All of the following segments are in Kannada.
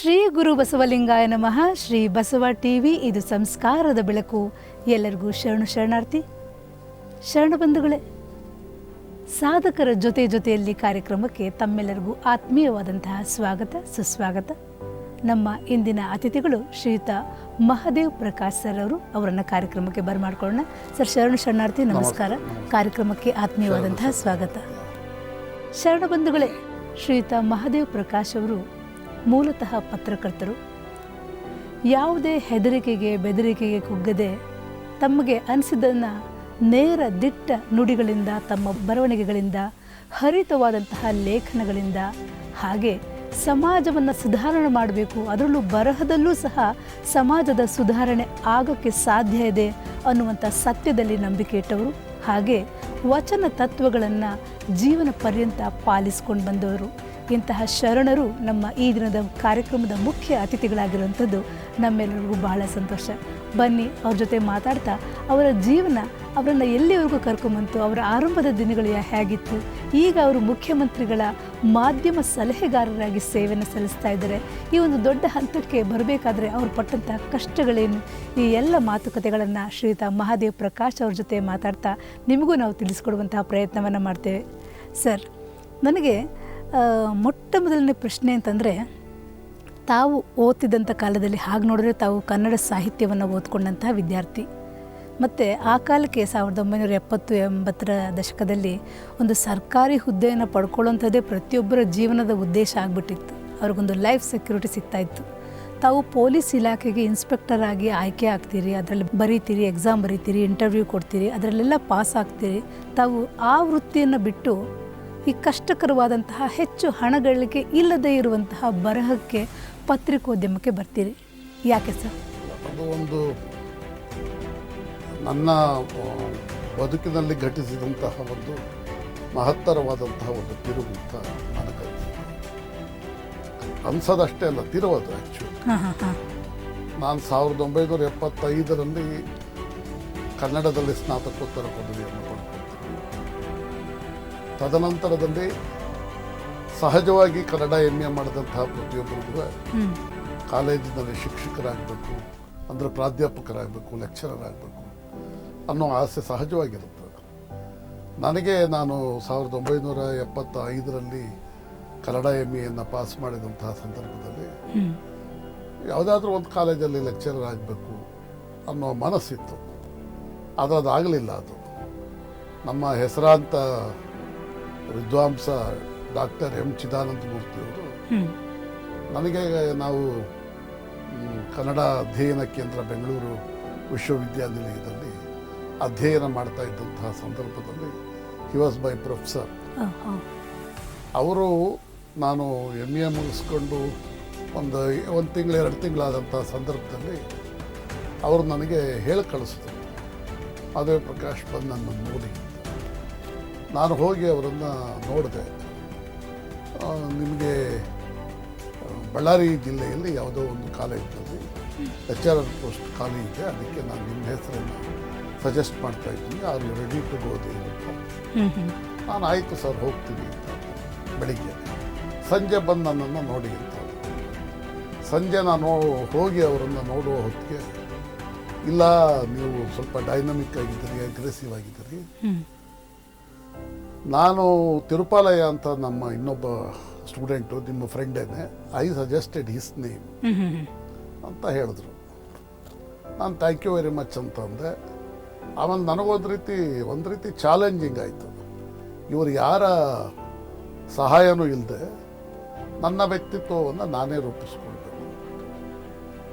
ಶ್ರೀ ಗುರು ಬಸವಲಿಂಗಾಯ ನಮಃ. ಶ್ರೀ ಬಸವ ಟಿವಿ ಇದು ಸಂಸ್ಕಾರದ ಬೆಳಕು. ಎಲ್ಲರಿಗೂ ಶರಣು ಶರಣಾರ್ಥಿ. ಶರಣ ಬಂಧುಗಳೇ ಸಾಧಕರ ಜೊತೆ ಜೊತೆಯಲ್ಲಿ ಕಾರ್ಯಕ್ರಮಕ್ಕೆ ತಮ್ಮೆಲ್ಲರಿಗೂ ಆತ್ಮೀಯವಾದಂತಹ ಸ್ವಾಗತ ಸುಸ್ವಾಗತ. ನಮ್ಮ ಇಂದಿನ ಅತಿಥಿಗಳು ಶ್ರೀಯುತ ಮಹದೇವ್ ಪ್ರಕಾಶ್ ಸರ್ ಅವರು. ಅವರನ್ನು ಕಾರ್ಯಕ್ರಮಕ್ಕೆ ಬರಮಾಡ್ಕೊಳ್ಳೋಣ. ಸರ್ ಶರಣು ಶರಣಾರ್ಥಿ ನಮಸ್ಕಾರ. ಕಾರ್ಯಕ್ರಮಕ್ಕೆ ಆತ್ಮೀಯವಾದಂತಹ ಸ್ವಾಗತ. ಶರಣ ಬಂಧುಗಳೇ ಶ್ರೀಯುತ ಮಹದೇವ್ ಪ್ರಕಾಶ್ ಅವರು ಮೂಲತಃ ಪತ್ರಕರ್ತರು, ಯಾವುದೇ ಹೆದರಿಕೆಗೆ ಬೆದರಿಕೆಗೆ ಕುಗ್ಗದೆ ತಮಗೆ ಅನಿಸಿದ್ದನ್ನು ನೇರ ದಿಟ್ಟ ನುಡಿಗಳಿಂದ, ತಮ್ಮ ಬರವಣಿಗೆಗಳಿಂದ, ಹರಿತವಾದಂತಹ ಲೇಖನಗಳಿಂದ, ಹಾಗೆ ಸಮಾಜವನ್ನು ಸುಧಾರಣೆ ಮಾಡಬೇಕು, ಅದರಲ್ಲೂ ಬರಹದಲ್ಲೂ ಸಹ ಸಮಾಜದ ಸುಧಾರಣೆ ಆಗೋಕ್ಕೆ ಸಾಧ್ಯ ಇದೆ ಅನ್ನುವಂಥ ಸತ್ಯದಲ್ಲಿ ನಂಬಿಕೆ ಇಟ್ಟವರು ಹಾಗೆ ವಚನ ತತ್ವಗಳನ್ನು ಜೀವನ ಪರ್ಯಂತ ಪಾಲಿಸ್ಕೊಂಡು ಬಂದವರು. ಇಂತಹ ಶರಣರು ನಮ್ಮ ಈ ದಿನದ ಕಾರ್ಯಕ್ರಮದ ಮುಖ್ಯ ಅತಿಥಿಗಳಾಗಿರುವಂಥದ್ದು ನಮ್ಮೆಲ್ಲರಿಗೂ ಬಹಳ ಸಂತೋಷ. ಬನ್ನಿ, ಅವ್ರ ಜೊತೆ ಮಾತಾಡ್ತಾ ಅವರ ಜೀವನ, ಅವರನ್ನು ಎಲ್ಲಿವರೆಗೂ ಕರ್ಕೊಂಬಂತು, ಅವರ ಆರಂಭದ ದಿನಗಳು ಹೇಗಿತ್ತು, ಈಗ ಅವರು ಮುಖ್ಯಮಂತ್ರಿಗಳ ಮಾಧ್ಯಮ ಸಲಹೆಗಾರರಾಗಿ ಸೇವೆಯನ್ನು ಸಲ್ಲಿಸ್ತಾ ಇದ್ದಾರೆ. ಈ ಒಂದು ದೊಡ್ಡ ಹಂತಕ್ಕೆ ಬರಬೇಕಾದ್ರೆ ಅವರು ಪಟ್ಟಂತಹ ಕಷ್ಟಗಳೇನು? ಈ ಎಲ್ಲ ಮಾತುಕತೆಗಳನ್ನು ಶ್ರೀಯುತ ಮಹಾದೇವ್ ಪ್ರಕಾಶ್ ಅವ್ರ ಜೊತೆ ಮಾತಾಡ್ತಾ ನಿಮಗೂ ನಾವು ತಿಳಿಸ್ಕೊಡುವಂತಹ ಪ್ರಯತ್ನವನ್ನು ಮಾಡ್ತೇವೆ. ಸರ್, ನನಗೆ ಮೊಟ್ಟ ಮೊದಲನೇ ಪ್ರಶ್ನೆ ಅಂತಂದರೆ, ತಾವು ಓದ್ತಿದ್ದಂಥ ಕಾಲದಲ್ಲಿ ಹಾಗೆ ನೋಡಿದ್ರೆ ತಾವು ಕನ್ನಡ ಸಾಹಿತ್ಯವನ್ನು ಓದ್ಕೊಂಡಂತಹ ವಿದ್ಯಾರ್ಥಿ. ಮತ್ತು ಆ ಕಾಲಕ್ಕೆ ಸಾವಿರದ ಒಂಬೈನೂರ ಎಪ್ಪತ್ತು ಎಂಬತ್ತರ ದಶಕದಲ್ಲಿ ಒಂದು ಸರ್ಕಾರಿ ಹುದ್ದೆಯನ್ನು ಪಡ್ಕೊಳ್ಳೋಂಥದ್ದೇ ಪ್ರತಿಯೊಬ್ಬರ ಜೀವನದ ಉದ್ದೇಶ ಆಗಿಬಿಟ್ಟಿತ್ತು. ಅವ್ರಿಗೊಂದು ಲೈಫ್ ಸೆಕ್ಯೂರಿಟಿ ಸಿಗ್ತಾಯಿತ್ತು ತಾವು ಪೊಲೀಸ್ ಇಲಾಖೆಗೆ ಇನ್ಸ್ಪೆಕ್ಟರ್ ಆಗಿ ಆಯ್ಕೆ ಆಗ್ತೀರಿ, ಅದರಲ್ಲಿ ಬರೀತೀರಿ, ಎಕ್ಸಾಮ್ ಬರೀತೀರಿ, ಇಂಟರ್ವ್ಯೂ ಕೊಡ್ತೀರಿ, ಅದರಲ್ಲೆಲ್ಲ ಪಾಸ್ ಆಗ್ತೀರಿ. ತಾವು ಆ ವೃತ್ತಿಯನ್ನು ಬಿಟ್ಟು ಈ ಕಷ್ಟಕರವಾದಂತಹ ಹೆಚ್ಚು ಹಣಗಳಿಕೆ ಇಲ್ಲದೇ ಇರುವಂತಹ ಬರಹಕ್ಕೆ ಪತ್ರಿಕೋದ್ಯಮಕ್ಕೆ ಬರ್ತೀರಿ. ಯಾಕೆ ಸರ್? ಅದು ಒಂದು ನನ್ನ ಬದುಕಿನಲ್ಲಿ ಘಟಿಸಿದಂತಹ ಒಂದು ಮಹತ್ತರವಾದಂತಹ ಒಂದು ತಿರುವು ಅಂತ ನನಗೆ ಅನ್ಸೋದಷ್ಟೇ ಅಲ್ಲ ತಿರುವದು ಆ್ಯಕ್ಚುಲಿ ಹಾಂ ಹಾಂ ಹಾಂ. ನಾನು ಸಾವಿರದ ಒಂಬೈನೂರ ಎಪ್ಪತ್ತೈದರಲ್ಲಿ ಕನ್ನಡದಲ್ಲಿ ಸ್ನಾತಕೋತ್ತರ ಪಡ್ಕೊಳ್ತೀನಿ ತದನಂತರದಲ್ಲಿ ಸಹಜವಾಗಿ ಕನ್ನಡ ಎಂ ಎ ಮಾಡಿದಂತಹ ಪ್ರತಿಯೊಬ್ಬರು ಕೂಡ ಕಾಲೇಜಿನಲ್ಲಿ ಶಿಕ್ಷಕರಾಗಬೇಕು ಅಂದರೆ ಪ್ರಾಧ್ಯಾಪಕರಾಗಬೇಕು ಲೆಕ್ಚರರ್ ಆಗಬೇಕು ಅನ್ನೋ ಆಸೆ ಸಹಜವಾಗಿರುತ್ತೆ. ನನಗೆ ನಾನು ಸಾವಿರದ ಒಂಬೈನೂರ ಎಪ್ಪತ್ತ ಐದರಲ್ಲಿ ಕನ್ನಡ ಎಂ ಎನ್ನು ಪಾಸ್ ಮಾಡಿದಂತಹ ಸಂದರ್ಭದಲ್ಲಿ ಯಾವುದಾದ್ರೂ ಒಂದು ಕಾಲೇಜಲ್ಲಿ ಲೆಕ್ಚರರ್ ಆಗಬೇಕು ಅನ್ನೋ ಮನಸ್ಸಿತ್ತು. ಆದರೆ ಅದಾಗಲಿಲ್ಲ ಅದು. ನಮ್ಮ ಹೆಸರಾಂತ ವಿದ್ವಾಂಸ ಡಾಕ್ಟರ್ ಎಂ ಚಿದಾನಂದ ಮೂರ್ತಿಯವರು ನನಗೆ ನಾವು ಕನ್ನಡ ಅಧ್ಯಯನ ಕೇಂದ್ರ ಬೆಂಗಳೂರು ವಿಶ್ವವಿದ್ಯಾನಿಲಯದಲ್ಲಿ ಅಧ್ಯಯನ ಮಾಡ್ತಾ ಇದ್ದಂತಹ ಸಂದರ್ಭದಲ್ಲಿ ಹಿ ವಾಸ್ ಮೈ ಪ್ರೊಫೆಸರ್ ಅವರು ನಾನು ಎಂ ಎ ಮುಗಿಸ್ಕೊಂಡು ಒಂದು ಒಂದು ತಿಂಗಳು ಎರಡು ತಿಂಗಳಾದಂಥ ಸಂದರ್ಭದಲ್ಲಿ ಅವರು ನನಗೆ ಹೇಳಿ ಕಳಿಸಿದ್ರು. ಅದೇ ಪ್ರಕಾಶ್ ಬಂದು ನನ್ನ ನೋಡಿ. ನಾನು ಹೋಗಿ ಅವರನ್ನು ನೋಡಿದೆ. ನಿಮಗೆ ಬಳ್ಳಾರಿ ಜಿಲ್ಲೆಯಲ್ಲಿ ಯಾವುದೋ ಒಂದು ಕಾಲೇಜಿನಲ್ಲಿ ಲೆಕ್ಚರರ್ ಪೋಸ್ಟ್ ಖಾಲಿ ಇದೆ. ಅದಕ್ಕೆ ನಾನು ನಿಮ್ಮ ಹೆಸರನ್ನು ಸಜೆಸ್ಟ್ ಮಾಡ್ತಾ ಇದ್ದೀನಿ. ಅವ್ರಿಗೆ ರೆಡಿ ಟು ಗೋ ದೇ ಅಂತ ಹ್ಞೂ ಹ್ಞೂ ನಾನು ಆಯಿತು ಸರ್ ಹೋಗ್ತೀನಿ ಅಂತ. ಬೆಳಿಗ್ಗೆ. ಸಂಜೆ ಬಂದು ನನ್ನನ್ನು ನೋಡಿ ಅಂತ. ಸಂಜೆ ನಾನು ಹೋಗಿ ಅವರನ್ನು ನೋಡುವ ಹೊತ್ತಿಗೆ ಇಲ್ಲ ನೀವು ಸ್ವಲ್ಪ ಡೈನಮಿಕ್ ಆಗಿದ್ದೀರಿ ಅಗ್ರೆಸಿವ್ ಆಗಿದ್ದೀರಿ. ನಾನು ತಿರುಪಾಲಯ ಅಂತ ನಮ್ಮ ಇನ್ನೊಬ್ಬ ಸ್ಟೂಡೆಂಟು ನಿಮ್ಮ ಫ್ರೆಂಡೇನೆ ಐ ಸಜೆಸ್ಟೆಡ್ ಹಿಸ್ ನೇಮ್ ಅಂತ ಹೇಳಿದ್ರು. ನಾನು ಥ್ಯಾಂಕ್ ಯು ವೆರಿ ಮಚ್ ಅಂತ ಅಂದೆ. ಆಮೇಲೆ ನನಗೊಂದು ರೀತಿ, ಒಂದು ರೀತಿ ಚಾಲೆಂಜಿಂಗ್ ಆಯಿತು. ಇವರು ಯಾರ ಸಹಾಯನೂ ಇಲ್ಲದೆ ನನ್ನ ವ್ಯಕ್ತಿತ್ವವನ್ನು ನಾನೇ ರೂಪಿಸ್ಕೊಂಡೆ.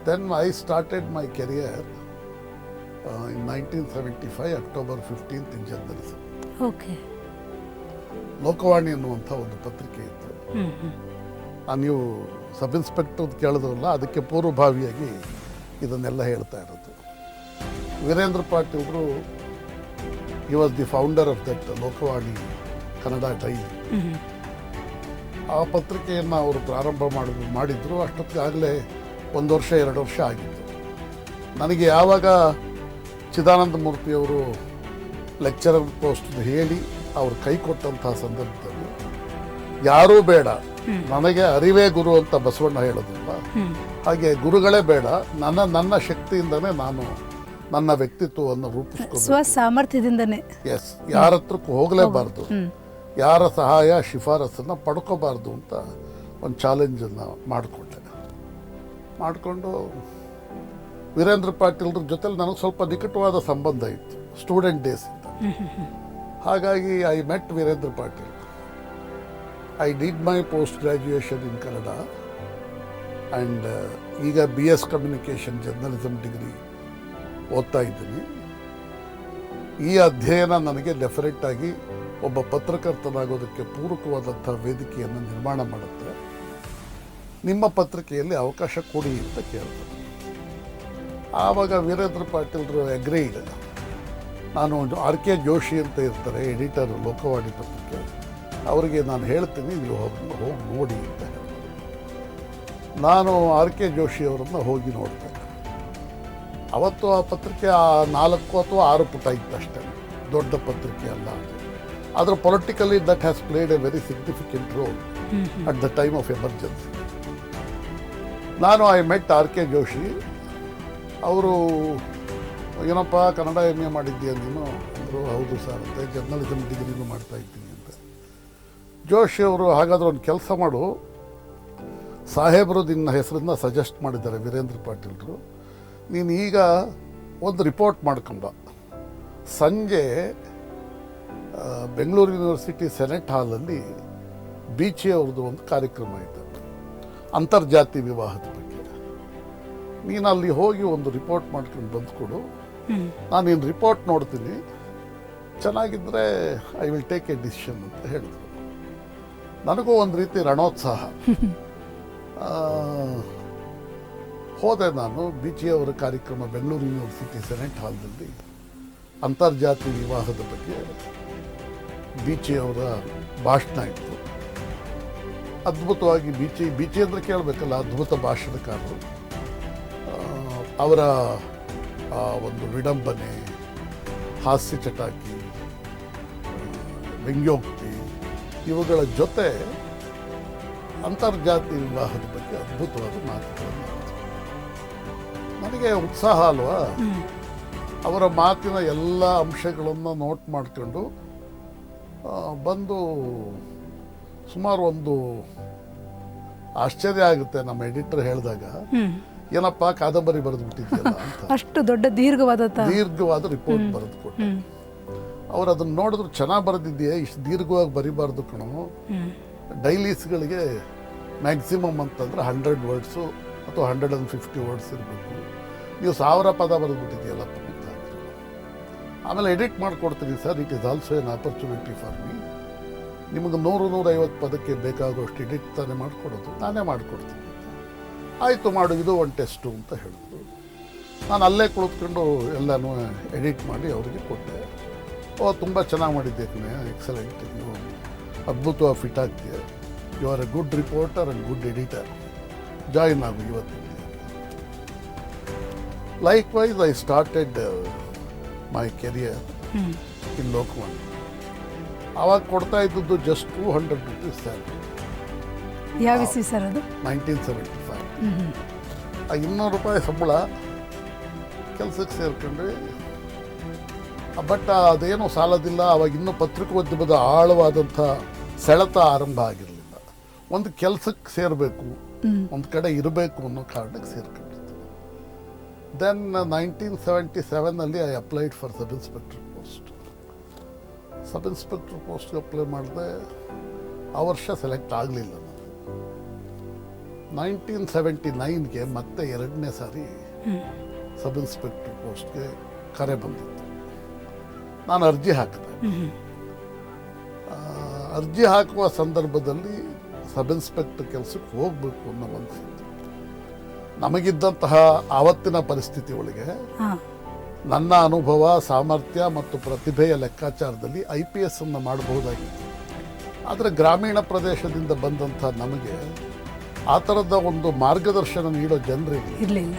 Then I started my career in nineteen seventy five October fifteenth in journalism okay Lokavani ಅನ್ನುವಂಥ ಒಂದು ಪತ್ರಿಕೆ ಇತ್ತು. ಆ ನೀವು ಸಬ್ ಇನ್ಸ್ಪೆಕ್ಟರ್ ಕೇಳಿದ್ರಲ್ಲ ಅದಕ್ಕೆ ಪೂರ್ವಭಾವಿಯಾಗಿ ಇದನ್ನೆಲ್ಲ ಹೇಳ್ತಾ ಇರೋದು. ವೀರೇಂದ್ರ ಪಾಟೀಲ್ ಅವರು he was the founder of that Lokavani Kannada daily ಆ ಪತ್ರಿಕೆಯನ್ನು ಅವರು ಪ್ರಾರಂಭ ಮಾಡಿದ್ರು ಮಾಡಿದ್ರು ಅಷ್ಟೊತ್ತಿಗಾಗಲೇ ಒಂದು ವರ್ಷ ಎರಡು ವರ್ಷ ಆಗಿತ್ತು. ನನಗೆ ಯಾವಾಗ ಚಿದಾನಂದ ಮೂರ್ತಿಯವರು ಲೆಕ್ಚರರ್ ಪೋಸ್ಟ್ ಹೇಳಿ ಅವ್ರು ಕೈ ಕೊಟ್ಟಂತಹ ಸಂದರ್ಭದಲ್ಲಿ ಯಾರೂ ಬೇಡ. ನನಗೆ ಅರಿವೇ ಗುರು ಅಂತ ಬಸವಣ್ಣ ಹೇಳೋದಿಲ್ಲ ಹಾಗೆ ಗುರುಗಳೇ ಬೇಡ. ನನ್ನ ನನ್ನ ಶಕ್ತಿಯಿಂದನೇ ನಾನು ನನ್ನ ವ್ಯಕ್ತಿತ್ವವನ್ನು ರೂಪಿಸ್ಕೊಂಡು ಸ್ವ ಸಾಮರ್ಥ್ಯದಿಂದನೇ. ಎಸ್ ಯಾರ ಹತ್ರಕ್ಕೂ ಹೋಗಲೇಬಾರ್ದು. ಯಾರ ಸಹಾಯ ಶಿಫಾರಸನ್ನು ಪಡ್ಕೋಬಾರ್ದು ಅಂತ ಒಂದು ಚಾಲೆಂಜನ್ನು ಮಾಡಿಕೊಂಡೆ. ಮಾಡಿಕೊಂಡು ವೀರೇಂದ್ರ ಪಾಟೀಲ್ರ ಜೊತೆಲಿ ನನಗೆ ಸ್ವಲ್ಪ ನಿಕಟವಾದ ಸಂಬಂಧ ಇತ್ತು. ಸ್ಟೂಡೆಂಟ್ ಡೇಸಿಂದ ಹಾಗಾಗಿ I met Veerendra Patil I did my post graduation in Kannada and ಈಗ B S communication journalism degree ಓದ್ತಾ ಇದ್ದೀನಿ. ಈ ಅಧ್ಯಯನ ನನಗೆ ಡೆಫಿನೆಟ್ಟಾಗಿ ಒಬ್ಬ ಪತ್ರಕರ್ತನಾಗೋದಕ್ಕೆ ಪೂರಕವಾದಂಥ ವೇದಿಕೆಯನ್ನು ನಿರ್ಮಾಣ ಮಾಡುತ್ತೆ. ನಿಮ್ಮ ಪತ್ರಿಕೆಯಲ್ಲಿ ಅವಕಾಶ ಕೊಡಿ ಅಂತ ಕೇಳ್ತಾರೆ ಆವಾಗ ವೀರೇಂದ್ರ ಪಾಟೀಲ್ರು ಅಗ್ರೀಡ್ ನಾನು ಆರ್ ಕೆ ಜೋಶಿ ಅಂತ ಇರ್ತಾರೆ ಎಡಿಟರ್ ಲೋಕವಾಣಿ ಪತ್ರಿಕೆ. ಅವರಿಗೆ ನಾನು ಹೇಳ್ತೀನಿ ನೀವು ಹೋಗಿ ಹೋಗಿ ನೋಡಿ ಅಂತ ನಾನು ಆರ್ ಕೆ ಜೋಶಿ ಅವರನ್ನು ಹೋಗಿ ನೋಡ್ತೇನೆ. ಅವತ್ತು ಆ ಪತ್ರಿಕೆ ಆ ನಾಲ್ಕು ಅಥವಾ ಆರು ಪುಟ ಇತ್ತು ಅಷ್ಟೇ. ದೊಡ್ಡ ಪತ್ರಿಕೆ ಅಲ್ಲ. ಆದರೆ politically that has played a very significant role at the time of emergency ನಾನು I met R K Joshi ಅವರು ಏನಪ್ಪ, ಕನ್ನಡ ಎಂ ಎ ಮಾಡಿದ್ದೀಯ ನೀನು? ಅಂದರು, ಹೌದು ಸರ್, ಅಂತ ಜರ್ನಲಿಸಮ್ ಡಿಗ್ರಿನೂ ಮಾಡ್ತಾ ಇದ್ದೀನಿ ಅಂತ. ಜೋಶಿ ಅವರು ಹಾಗಾದ್ರೆ ಒಂದು ಕೆಲಸ ಮಾಡು. ಸಾಹೇಬರು ನಿನ್ನ ಹೆಸರನ್ನ ಸಜೆಸ್ಟ್ ಮಾಡಿದ್ದಾರೆ, ವೀರೇಂದ್ರ ಪಾಟೀಲ್ರು. ನೀನು ಈಗ ಒಂದು ರಿಪೋರ್ಟ್ ಮಾಡ್ಕೊಂಬ. ಸಂಜೆ ಬೆಂಗಳೂರು ಯೂನಿವರ್ಸಿಟಿ ಸೆನೆಟ್ ಹಾಲಲ್ಲಿ ಬೀಚಿ ಅವ್ರದ್ದು ಒಂದು ಕಾರ್ಯಕ್ರಮ ಇದೆ. ಅಂತರ್ಜಾತಿ ವಿವಾಹದ ಬಗ್ಗೆ. ನೀನು ಅಲ್ಲಿ ಹೋಗಿ ಒಂದು ರಿಪೋರ್ಟ್ ಮಾಡ್ಕೊಂಡು ಬಂದ್ಕೊಡು. ನಾನು ಏನು ರಿಪೋರ್ಟ್ ನೋಡ್ತೀನಿ. ಚೆನ್ನಾಗಿದ್ದರೆ I will take a decision ಅಂತ ಹೇಳಿದ್ರು ನನಗೂ ಒಂದು ರೀತಿ ರಣೋತ್ಸಾಹ. ಹೋದೆ ನಾನು ಬಿ ಜಿ ಅವರ ಕಾರ್ಯಕ್ರಮ ಬೆಂಗಳೂರು ಯೂನಿವರ್ಸಿಟಿ ಸೆನೆಟ್ ಹಾಲ್ನಲ್ಲಿ ಅಂತರ್ಜಾತಿ ವಿವಾಹದ ಬಗ್ಗೆ ಬೀಚಿ ಅವರ ಭಾಷಣ ಇತ್ತು. ಅದ್ಭುತವಾಗಿ ಬೀಚಿ ಬೀಚಿ ಅಂದರೆ ಕೇಳಬೇಕಲ್ಲ, ಅದ್ಭುತ ಭಾಷಣಕಾರರು. ಅವರ ಆ ಒಂದು ವಿಡಂಬನೆ, ಹಾಸ್ಯ ಚಟಾಕಿ, ವ್ಯಂಗ್ಯೋಕ್ತಿ ಇವುಗಳ ಜೊತೆ ಅಂತರ್ಜಾತಿ ವಿವಾಹದ ಬಗ್ಗೆ ಅದ್ಭುತವಾದ ಮಾತುಗಳನ್ನು ನನಗೆ ಉತ್ಸಾಹ ಅಲ್ವಾ? ಅವರ ಮಾತಿನ ಎಲ್ಲ ಅಂಶಗಳನ್ನು ನೋಟ್ ಮಾಡ್ಕೊಂಡು ಬಂದು ಸುಮಾರು ಒಂದು ಆಶ್ಚರ್ಯ ಆಗುತ್ತೆ ನಮ್ಮ ಎಡಿಟರ್ ಹೇಳಿದಾಗ. ಏನಪ್ಪ ಕಾದಂಬರಿ ಬರೆದು ಬಿಟ್ಟಿದ್ಯಲ್ಲ ಅಷ್ಟು ದೊಡ್ಡ ದೀರ್ಘವಾದ ದೀರ್ಘವಾದ ರಿಪೋರ್ಟ್ ಬರೆದು ಕೊಟ್ಟೆ ಅವ್ರು ಅದನ್ನ ನೋಡಿದ್ರು ಚೆನ್ನಾಗಿ ಬರೆದಿದ್ಯೆ ಇಷ್ಟು ದೀರ್ಘವಾಗಿ ಬರಿಬಾರ್ದು ಕಣೋ. ಡೈಲೀಸ್ಗಳಿಗೆ ಮ್ಯಾಕ್ಸಿಮಮ್ ಅಂತಂದ್ರೆ ಹಂಡ್ರೆಡ್ ವರ್ಡ್ಸು ಅಥವಾ ಹಂಡ್ರೆಡ್ ಆ್ಯಂಡ್ ಫಿಫ್ಟಿ ವರ್ಡ್ಸ್ ಇರಬೇಕು. ನೀವು ಸಾವಿರ ಪದ ಬರೆದ್ಬಿಟ್ಟಿದೆಯಲ್ಲಪ್ಪ ಅಂತ. ಆಮೇಲೆ ಎಡಿಟ್ ಮಾಡಿಕೊಡ್ತೀನಿ sir it is also an opportunity for me ನಿಮಗೆ ನೂರು ನೂರೈವತ್ತು ಪದಕ್ಕೆ ಬೇಕಾಗುವಷ್ಟು ಎಡಿಟ್ ತಾನೇ ಮಾಡಿಕೊಡೋದು ನಾನೇ ಮಾಡಿಕೊಡ್ತೀನಿ. ಆಯಿತು ಮಾಡು ಇದು ಒಂದು ಟೆಸ್ಟು ಅಂತ ಹೇಳಿದ್ರು. ನಾನು ಅಲ್ಲೇ ಕುಳಿತುಕೊಂಡು ಎಲ್ಲನೂ ಎಡಿಟ್ ಮಾಡಿ ಅವರಿಗೆ ಕೊಟ್ಟೆ. ಓ ತುಂಬ ಚೆನ್ನಾಗಿ ಮಾಡಿದ್ದೆ ಕಣೆ ಎಕ್ಸಲೆಂಟ್ ನೀವು ಅದ್ಭುತವಾಗಿ fit ಆಗ್ತೀಯ you are a good reporter and good editor join ಆಗು ಇವತ್ತು likewise I started my career in Lokavani ಆವಾಗ ಕೊಡ್ತಾ ಇದ್ದದ್ದು just two hundred rupees salary ಯಾವ ಇಸ್ವಿ ಸರ್ ಅದು? ನೈನ್ಟೀನ್ ಸೆವೆಂಟಿ ಆ ಇನ್ನೂರು ರೂಪಾಯಿ ಸಂಬಳ ಕೆಲಸಕ್ಕೆ ಸೇರ್ಕೊಂಡ್ರೆ ಬಟ್ ಅದೇನು ಸಾಲದಿಲ್ಲ, ಅವಾಗ ಇನ್ನೂ ಪತ್ರಿಕೋದ್ಯಮದ ಆಳವಾದಂಥ ಸೆಳೆತ ಆರಂಭ ಆಗಿರಲಿಲ್ಲ. ಒಂದು ಕೆಲಸಕ್ಕೆ ಸೇರಬೇಕು, ಒಂದು ಕಡೆ ಇರಬೇಕು ಅನ್ನೋ ಕಾರಣಕ್ಕೆ ಸೇರ್ಕೊಂಡಿತ್ತು then nineteen seventy ಸೆವೆನಲ್ಲಿ I applied for sub inspector post sub inspector ಪೋಸ್ಟ್ಗೆ ಅಪ್ಲೈ ಮಾಡಿದೆ. ಆ ವರ್ಷ ಸೆಲೆಕ್ಟ್ ಆಗಲಿಲ್ಲ. ನೈನ್ಟೀನ್ ಸೆವೆಂಟಿ ನೈನ್ಗೆ ಮತ್ತೆ ಎರಡನೇ ಸಾರಿ ಸಬ್ ಇನ್ಸ್ಪೆಕ್ಟರ್ ಪೋಸ್ಟ್ಗೆ ಕರೆ ಬಂದಿತ್ತು. ನಾನು ಅರ್ಜಿ ಹಾಕಿದೆ. ಅರ್ಜಿ ಹಾಕುವ ಸಂದರ್ಭದಲ್ಲಿ ಸಬ್ ಇನ್ಸ್ಪೆಕ್ಟರ್ ಕೆಲಸಕ್ಕೆ ಹೋಗಬೇಕು ಅನ್ನೋ ಮನಸ್ಸಿತ್ತು. ನಮಗಿದ್ದಂತಹ ಆವತ್ತಿನ ಪರಿಸ್ಥಿತಿ ಒಳಗೆ ನನ್ನ ಅನುಭವ ಸಾಮರ್ಥ್ಯ ಮತ್ತು ಪ್ರತಿಭೆಯ ಲೆಕ್ಕಾಚಾರದಲ್ಲಿ ಐ ಪಿ ಎಸ್ ಅನ್ನು ಮಾಡಬಹುದಾಗಿತ್ತು. ಆದರೆ ಗ್ರಾಮೀಣ ಪ್ರದೇಶದಿಂದ ಬಂದಂಥ ನಮಗೆ ಆ ಥರದ ಒಂದು ಮಾರ್ಗದರ್ಶನ ನೀಡೋ ಜನರಿಗೆ ಇರಲಿಲ್ಲ.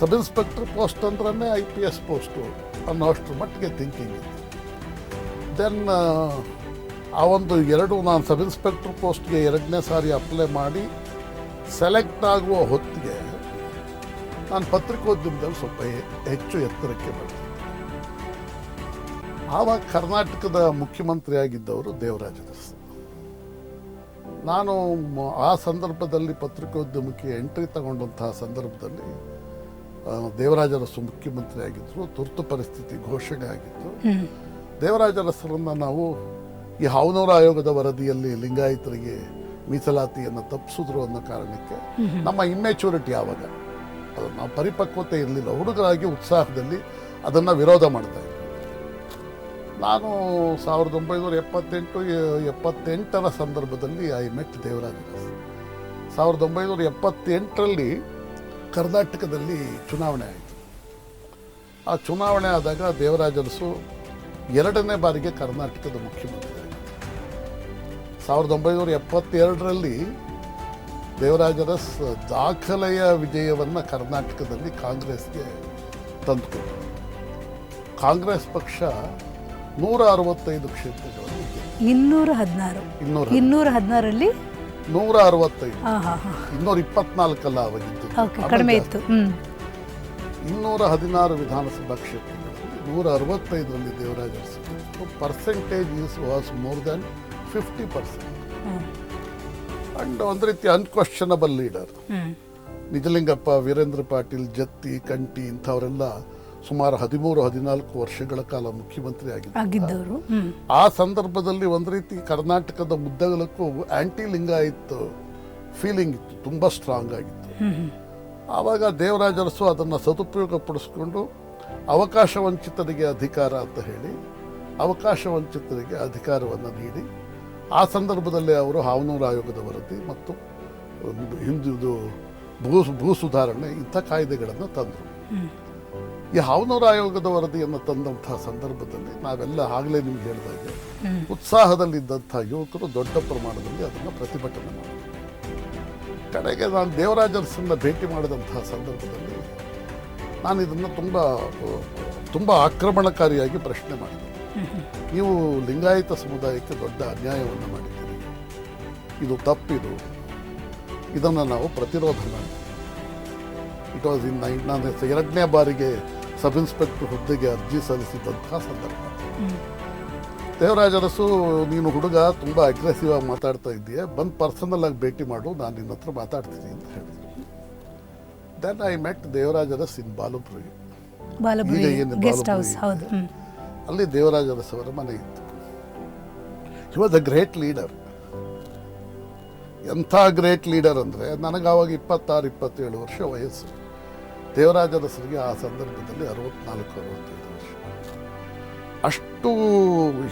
ಸಬ್ ಇನ್ಸ್ಪೆಕ್ಟರ್ ಪೋಸ್ಟ್ ಅಂದ್ರೆ ಐ ಪಿ ಎಸ್ ಪೋಸ್ಟು ಅನ್ನೋಷ್ಟ್ರ ಮಟ್ಟಿಗೆ ಥಿಂಕಿಂಗ್ ಇದೆ ದೆನ್ ಆ ಒಂದು ಎರಡು ನಾನು ಸಬ್ ಇನ್ಸ್ಪೆಕ್ಟರ್ ಪೋಸ್ಟ್ಗೆ ಎರಡನೇ ಸಾರಿ ಅಪ್ಲೈ ಮಾಡಿ ಸೆಲೆಕ್ಟ್ ಆಗುವ ಹೊತ್ತಿಗೆ ನಾನು ಪತ್ರಿಕೋದ್ಯಮದಲ್ಲಿ ಸ್ವಲ್ಪ ಹೆಚ್ಚು ಎತ್ತರಕ್ಕೆ ಬಂದೆ. ಆವಾಗ ಕರ್ನಾಟಕದ ಮುಖ್ಯಮಂತ್ರಿಯಾಗಿದ್ದವರು ದೇವರಾಜ ಅರಸು ನಾನು ಆ ಸಂದರ್ಭದಲ್ಲಿ ಪತ್ರಿಕೋದ್ಯಮಕ್ಕೆ ಎಂಟ್ರಿ ತಗೊಂಡಂತಹ ಸಂದರ್ಭದಲ್ಲಿ ದೇವರಾಜರಸು ಮುಖ್ಯಮಂತ್ರಿ ಆಗಿದ್ದರು ತುರ್ತು ಪರಿಸ್ಥಿತಿ ಘೋಷಣೆ ಆಗಿತ್ತು. ದೇವರಾಜರಸರನ್ನು ದೇವರಾಜ ನಾವು ಈ ಹಾವನೂರ ಆಯೋಗದ ವರದಿಯಲ್ಲಿ ಲಿಂಗಾಯತರಿಗೆ ಮೀಸಲಾತಿಯನ್ನು ತಪ್ಪಿಸಿದ್ರು ಅನ್ನೋ ಕಾರಣಕ್ಕೆ ನಮ್ಮ ಇಮ್ಮೆಚೂರಿಟಿ ಯಾವಾಗ ಅದು ನಾವು ಪರಿಪಕ್ವತೆ ಇರಲಿಲ್ಲ. ಹುಡುಗರಾಗಿ ಉತ್ಸಾಹದಲ್ಲಿ ಅದನ್ನು ವಿರೋಧ ಮಾಡ್ತಾ ಇದ್ವಿ. ನಾನು ಸಾವಿರದ ಒಂಬೈನೂರ ಎಪ್ಪತ್ತೆಂಟು ಎಪ್ಪತ್ತೆಂಟರ ಸಂದರ್ಭದಲ್ಲಿ ಐ ಮೆಟ್ ದೇವರಾಜ. ಸಾವಿರದ ಒಂಬೈನೂರ ಎಪ್ಪತ್ತೆಂಟರಲ್ಲಿ ಕರ್ನಾಟಕದಲ್ಲಿ ಚುನಾವಣೆ ಆಯಿತು. ಆ ಚುನಾವಣೆ ಆದಾಗ ದೇವರಾಜರಸು ಎರಡನೇ ಬಾರಿಗೆ ಕರ್ನಾಟಕದ ಮುಖ್ಯಮಂತ್ರಿ ಸಾವಿರದ ಒಂಬೈನೂರ ಎಪ್ಪತ್ತೆರಡರಲ್ಲಿ ದೇವರಾಜರ ಅರಸ್ ದಾಖಲೆಯ ವಿಜಯವನ್ನು ಕರ್ನಾಟಕದಲ್ಲಿ ಕಾಂಗ್ರೆಸ್ಗೆ ತಂದುಕೊಟ್ಟರು ಕಾಂಗ್ರೆಸ್ ಪಕ್ಷ ನೂರ ಅರವತ್ತೈದು ಕ್ಷೇತ್ರಗಳಲ್ಲಿ. ಇನ್ನೂರ ಹದಿನಾರು ಇನ್ನೂರ ಇನ್ನೂರ ಹದಿನಾರಲ್ಲಿ ನೂರ ಅರವತ್ತೈದು ಇನ್ನೂರ ಇಪ್ಪತ್ನಾಲ್ಕಲ್ಲ ಅವಾಗಿದ್ದು ಕಡಿಮೆ ಇತ್ತು. ಇನ್ನೂರ ಹದಿನಾರು ವಿಧಾನಸಭಾ ಕ್ಷೇತ್ರಗಳಲ್ಲಿ ನೂರ ಅರವತ್ತೈದರಲ್ಲಿ Devaraja percentage is was more than fifty percent and ಒಂದು ರೀತಿ ಅನ್ಕ್ವಶನಬಲ್ ಲೀಡರ್ ನಿಜಲಿಂಗಪ್ಪ ವೀರೇಂದ್ರ ಪಾಟೀಲ್ ಜತ್ತಿ ಕಂಟಿ ಇಂಥವರೆಲ್ಲ ಸುಮಾರು ಹದಿಮೂರು ಹದಿನಾಲ್ಕು ವರ್ಷಗಳ ಕಾಲ ಮುಖ್ಯಮಂತ್ರಿ ಆಗಿದ್ದರು ಆ ಸಂದರ್ಭದಲ್ಲಿ ಒಂದು ರೀತಿ ಕರ್ನಾಟಕದ ಮುದ್ದಗಲಕ್ಕೂ ಆಂಟಿ ಲಿಂಗಾಯತ್ ಫೀಲಿಂಗ್ ಇತ್ತು ತುಂಬ ಸ್ಟ್ರಾಂಗ್ ಆಗಿತ್ತು. ಆವಾಗ ದೇವರಾಜ ಅರಸು ಅದನ್ನು ಸದುಪಯೋಗಪಡಿಸ್ಕೊಂಡು ಅವಕಾಶ ವಂಚಿತರಿಗೆ ಅಧಿಕಾರ ಅಂತ ಹೇಳಿ ಅವಕಾಶ ವಂಚಿತರಿಗೆ ಅಧಿಕಾರವನ್ನು ನೀಡಿ ಆ ಸಂದರ್ಭದಲ್ಲಿ ಅವರು ಹಾವನೂರು ಆಯೋಗದ ವರದಿ ಮತ್ತು ಹಿಂದಿದು ಭೂ ಭೂ ಸುಧಾರಣೆ ಇಂಥ ಕಾಯ್ದೆಗಳನ್ನು ತಂದರು. ಈ ಹಾವನೂರ ಆಯೋಗದ ವರದಿಯನ್ನು ತಂದಂತಹ ಸಂದರ್ಭದಲ್ಲಿ ನಾವೆಲ್ಲ ಆಗಲೇ ನಿಮ್ಗೆ ಹೇಳಿದಾಗೆ ಉತ್ಸಾಹದಲ್ಲಿದ್ದಂಥ ಯುವಕರು ದೊಡ್ಡ ಪ್ರಮಾಣದಲ್ಲಿ ಅದನ್ನು ಪ್ರತಿಭಟನೆ ಮಾಡಿದರು. ಕಡೆಗೆ ನಾನು ದೇವರಾಜನ್ಸನ್ನ ಭೇಟಿ ಮಾಡಿದಂತಹ ಸಂದರ್ಭದಲ್ಲಿ ನಾನು ಇದನ್ನು ತುಂಬ ತುಂಬ ಆಕ್ರಮಣಕಾರಿಯಾಗಿ ಪ್ರಶ್ನೆ ಮಾಡಿದೆ. ನೀವು ಲಿಂಗಾಯತ ಸಮುದಾಯಕ್ಕೆ ದೊಡ್ಡ ಅನ್ಯಾಯವನ್ನು ಮಾಡಿದ್ದೀರಿ. ಇದು ತಪ್ಪಿದು. ಇದನ್ನು ನಾವು ಪ್ರತಿರೋಧ ಮಾಡ್ತೀವಿ ಇಟ್ ವಾಸ್ ಇನ್ ನೈನ್ ನಾನು ಎರಡನೇ ಬಾರಿಗೆ ಸಬ್ ಇನ್ಸ್ಪೆಕ್ಟರ್ ಹುದ್ದೆಗೆ ಅರ್ಜಿ ಸಲ್ಲಿಸಿದಂತಹ ಸಂದರ್ಭ. ದೇವರಾಜ ಅರಸು ನೀನು ಹುಡುಗ ತುಂಬ ಅಗ್ರೆಸಿವ್ ಆಗಿ ಮಾತಾಡ್ತಾ ಇದ್ದೀಯ. ಬಂದು ಪರ್ಸನಲ್ ಆಗಿ ಭೇಟಿ ಮಾಡು ನಾನು ನಿನ್ನ ಹತ್ರ ಮಾತಾಡ್ತೀನಿ ಅಂತ ಹೇಳಿದ್ರು. Then I met Devaraj Urs in Balapuri ಈಗ ಏನು ಅಲ್ಲಿ ದೇವರಾಜ ಅರಸ್ ಅವರ ಮನೆ ಇತ್ತು. He was a great leader ಎಂಥ ಗ್ರೇಟ್ ಲೀಡರ್ ಅಂದರೆ ನನಗೆ ಆವಾಗ ಇಪ್ಪತ್ತಾರು ಇಪ್ಪತ್ತೇಳು ವರ್ಷ ವಯಸ್ಸು. ದೇವರಾಜ ಸರಿಗೆ ಆ ಸಂದರ್ಭದಲ್ಲಿ ಅರವತ್ನಾಲ್ಕು ಅರವತ್ತೈದು ವರ್ಷ. ಅಷ್ಟು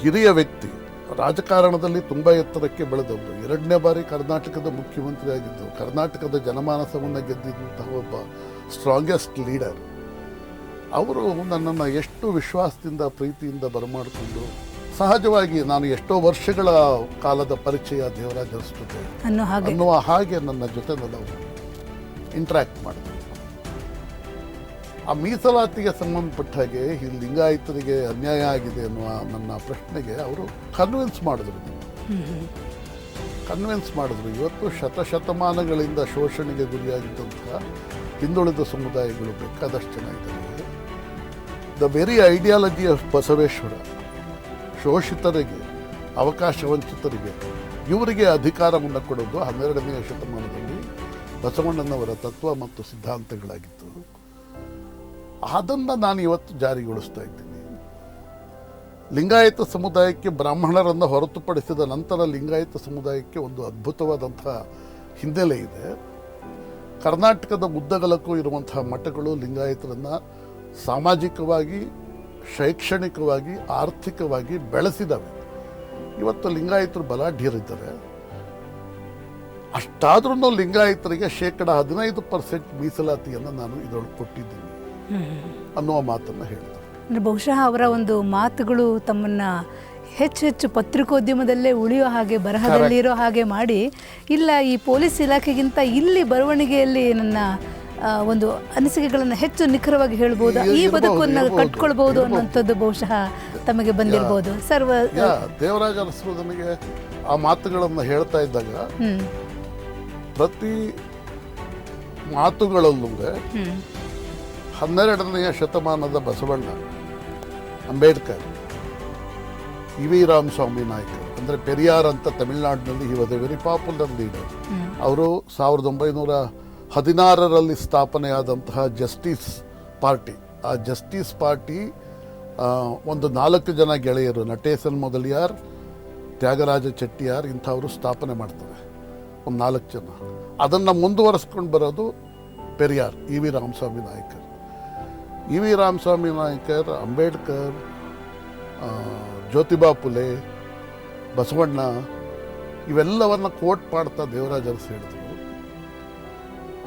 ಹಿರಿಯ ವ್ಯಕ್ತಿ ರಾಜಕಾರಣದಲ್ಲಿ ತುಂಬ ಎತ್ತರಕ್ಕೆ ಬೆಳೆದವರು ಎರಡನೇ ಬಾರಿ ಕರ್ನಾಟಕದ ಮುಖ್ಯಮಂತ್ರಿ ಆಗಿದ್ದು ಕರ್ನಾಟಕದ ಜನಮಾನಸವನ್ನು ಗೆದ್ದಿದ್ದಂತಹ ಒಬ್ಬ ಸ್ಟ್ರಾಂಗೆಸ್ಟ್ ಲೀಡರ್ ಅವರು ನನ್ನನ್ನು ಎಷ್ಟು ವಿಶ್ವಾಸದಿಂದ ಪ್ರೀತಿಯಿಂದ ಬರಮಾಡಿಕೊಂಡು ಸಹಜವಾಗಿ ನಾನು ಎಷ್ಟೋ ವರ್ಷಗಳ ಕಾಲದ ಪರಿಚಯ ದೇವರಾಜ ಜೊತೆ ಅನ್ನುವ ಹಾಗೆ ನನ್ನ ಜೊತೆ ನಾವು ಇಂಟ್ರ್ಯಾಕ್ಟ್ ಮಾಡಿದ್ವಿ ಆ ಮೀಸಲಾತಿಗೆ ಸಂಬಂಧಪಟ್ಟ ಹಾಗೆ ಈ ಲಿಂಗಾಯತರಿಗೆ ಅನ್ಯಾಯ ಆಗಿದೆ ಅನ್ನುವ ನನ್ನ ಪ್ರಶ್ನೆಗೆ ಅವರು ಕನ್ವಿನ್ಸ್ ಮಾಡಿದ್ರು. ಕನ್ವಿನ್ಸ್ ಮಾಡಿದ್ರು. ಇವತ್ತು ಶತಶತಮಾನಗಳಿಂದ ಶೋಷಣೆಗೆ ಗುರಿಯಾಗಿದ್ದಂತಹ ಹಿಂದುಳಿದ ಸಮುದಾಯಗಳು ಬೇಕಾದಷ್ಟು ಜನ ಇದ್ದಾರೆ. The very ideology of Basaveshwara, ಶೋಷಿತರಿಗೆ, ಅವಕಾಶ ವಂಚಿತರಿಗೆ, ಇವರಿಗೆ ಅಧಿಕಾರವನ್ನು ಕೊಡೋದು ಹನ್ನೆರಡನೆಯ ಶತಮಾನದಲ್ಲಿ ಬಸವಣ್ಣನವರ ತತ್ವ ಮತ್ತು ಸಿದ್ಧಾಂತಗಳಾಗಿತ್ತು. ಅದನ್ನು ನಾನು ಇವತ್ತು ಜಾರಿಗೊಳಿಸ್ತಾ ಇದ್ದೀನಿ. ಲಿಂಗಾಯತ ಸಮುದಾಯಕ್ಕೆ ಬ್ರಾಹ್ಮಣರನ್ನು ಹೊರತುಪಡಿಸಿದ ನಂತರ ಲಿಂಗಾಯತ ಸಮುದಾಯಕ್ಕೆ ಒಂದು ಅದ್ಭುತವಾದಂತಹ ಹಿನ್ನೆಲೆ ಇದೆ. ಕರ್ನಾಟಕದ ಉದ್ದಗಲಕ್ಕೂ ಇರುವಂತಹ ಮಠಗಳು ಲಿಂಗಾಯತರನ್ನು ಸಾಮಾಜಿಕವಾಗಿ, ಶೈಕ್ಷಣಿಕವಾಗಿ, ಆರ್ಥಿಕವಾಗಿ ಬೆಳೆಸಿದವೆ. ಇವತ್ತು ಲಿಂಗಾಯತರು ಬಲಾಢ್ಯರಿದ್ದಾರೆ. ಅಷ್ಟಾದ್ರೂ ಲಿಂಗಾಯತರಿಗೆ ಶೇಕಡ ಹದಿನೈದು ಪರ್ಸೆಂಟ್ ಮೀಸಲಾತಿಯನ್ನು ನಾನು ಇದರೊಳಗೆ ಕೊಟ್ಟಿದ್ದೀನಿ. ಅನ್ನುವ ಮಾತನ್ನು ಹೇಳಿದರು. ಅಂದರೆ ಬಹುಶಃ ಅವರ ಒಂದು ಮಾತುಗಳು ತಮ್ಮನ್ನ ಹೆಚ್ಚು ಹೆಚ್ಚು ಪತ್ರಿಕೋದ್ಯಮದಲ್ಲೇ ಉಳಿಯೋ ಹಾಗೆ ಬರಹದಲ್ಲಿರೋ ಹಾಗೆ ಮಾಡಿ ಇಲ್ಲ ಈ ಪೊಲೀಸ್ ಇಲಾಖೆಗಿಂತ ಇಲ್ಲಿ ಬರವಣಿಗೆಯಲ್ಲಿ ನನ್ನ ಒಂದು ಅನಿಸಿಕೆಗಳನ್ನು ಹೆಚ್ಚು ನಿಖರವಾಗಿ ಹೇಳ್ಬೋದು? ಈ ಬದುಕನ್ನು ಕಟ್ಕೊಳ್ಬಹುದು. ಅನ್ನೋಂಥದ್ದು ಬಹುಶಃ ತಮಗೆ ಬಂದಿರಬಹುದು ಸರ್ವ ದೇವರಾಜ ಅರಸರು ನನಗೆ ಆ ಮಾತುಗಳನ್ನು ಹೇಳ್ತಾ ಇದ್ದಾಗ ಪ್ರತಿ ಮಾತುಗಳಲ್ಲೂ ಹನ್ನೆರಡನೆಯ ಶತಮಾನದ ಬಸವಣ್ಣ ಅಂಬೇಡ್ಕರ್ ಇ ವಿ ರಾಮಸ್ವಾಮಿ ನಾಯ್ಕರ್ ಅಂದರೆ ಪೆರಿಯಾರ್ ಅಂತ ತಮಿಳುನಾಡಿನಲ್ಲಿ he was a very popular leader ಅವರು ಸಾವಿರದ ಒಂಬೈನೂರ ಹದಿನಾರರಲ್ಲಿ ಸ್ಥಾಪನೆಯಾದಂತಹ ಜಸ್ಟಿಸ್ ಪಾರ್ಟಿ. ಆ ಜಸ್ಟಿಸ್ ಪಾರ್ಟಿ ಒಂದು ನಾಲ್ಕು ಜನ ಗೆಳೆಯರು ನಟೇಸನ್ ಮೊದಲಿಯಾರ್ ತ್ಯಾಗರಾಜ ಚೆಟ್ಟಿಯಾರ್ ಇಂಥವರು ಸ್ಥಾಪನೆ ಮಾಡ್ತಾರೆ. ಒಂದು ನಾಲ್ಕು ಜನ. ಅದನ್ನು ಮುಂದುವರಿಸ್ಕೊಂಡು ಬರೋದು Periyar E V Ramaswamy Naicker. E V Ramaswamy Nayakar, Ambedkar Jyotiba Phule, Basavanna, ಇವೆಲ್ಲವನ್ನ ಕೋಟ್ ಮಾಡ್ತಾ ದೇವರಾಜ ಹೇಳಿದರು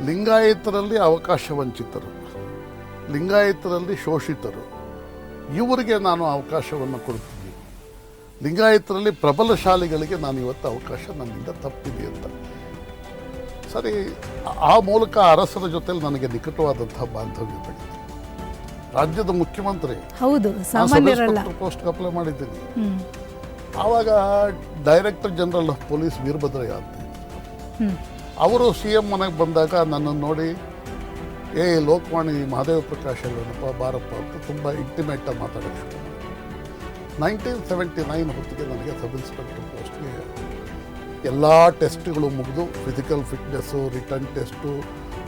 ಲಿಂಗಾಯತರಲ್ಲಿ ಅವಕಾಶ ವಂಚಿತರು ಲಿಂಗಾಯತರಲ್ಲಿ ಶೋಷಿತರು, ಇವರಿಗೆ ನಾನು ಅವಕಾಶವನ್ನು ಕೊಡ್ತೀನಿ. ಲಿಂಗಾಯತರಲ್ಲಿ ಪ್ರಬಲ ಶಾಲೆಗಳಿಗೆ ನಾನು ಇವತ್ತು ಅವಕಾಶ ನನ್ನಿಂದ ತಪ್ಪಿದೆ ಅಂತ. ಸರಿ, ಆ ಮೂಲಕ ಅರಸರ ಜೊತೆಲಿ ನನಗೆ ನಿಕಟವಾದಂತಹ ಬಾಂಧವ್ಯ ರಾಜ್ಯದ ಮುಖ್ಯಮಂತ್ರಿ. ಹೌದು ಸಾಮಾನ್ಯರಲ್ಲ. ಪೋಸ್ಟ್ ಅಪ್ಲೈ ಮಾಡಿದ್ದೀನಿ. ಆವಾಗ director general of police Veerabhadraiah ಅಂತ. ಅವರು ಸಿ ಎಂ ಮನೆಗೆ ಬಂದಾಗ ನನ್ನನ್ನು ನೋಡಿ ಏ ಲೋಕವಾಣಿ ಮಹಾದೇವ ಪ್ರಕಾಶ್ ಅಲ್ಲೇನಪ್ಪ ಬಾರಪ್ಪ ಅಂತ ತುಂಬ ಇಂಟಿಮೇಟಾಗಿ ಮಾತಾಡೋಕ್ಕೆ ಶುರು ನೈನ್ಟೀನ್ ಸೆವೆಂಟಿ ನೈನ್ ಹೊತ್ತಿಗೆ ನನಗೆ ಸಬ್ ಇನ್ಸ್ಪೆಕ್ಟರ್ ಪೋಸ್ಟ್ಗೆ ಎಲ್ಲ ಟೆಸ್ಟ್ಗಳು ಮುಗಿದು ಫಿಸಿಕಲ್ ಫಿಟ್ನೆಸ್ಸು ರಿಟರ್ನ್ ಟೆಸ್ಟು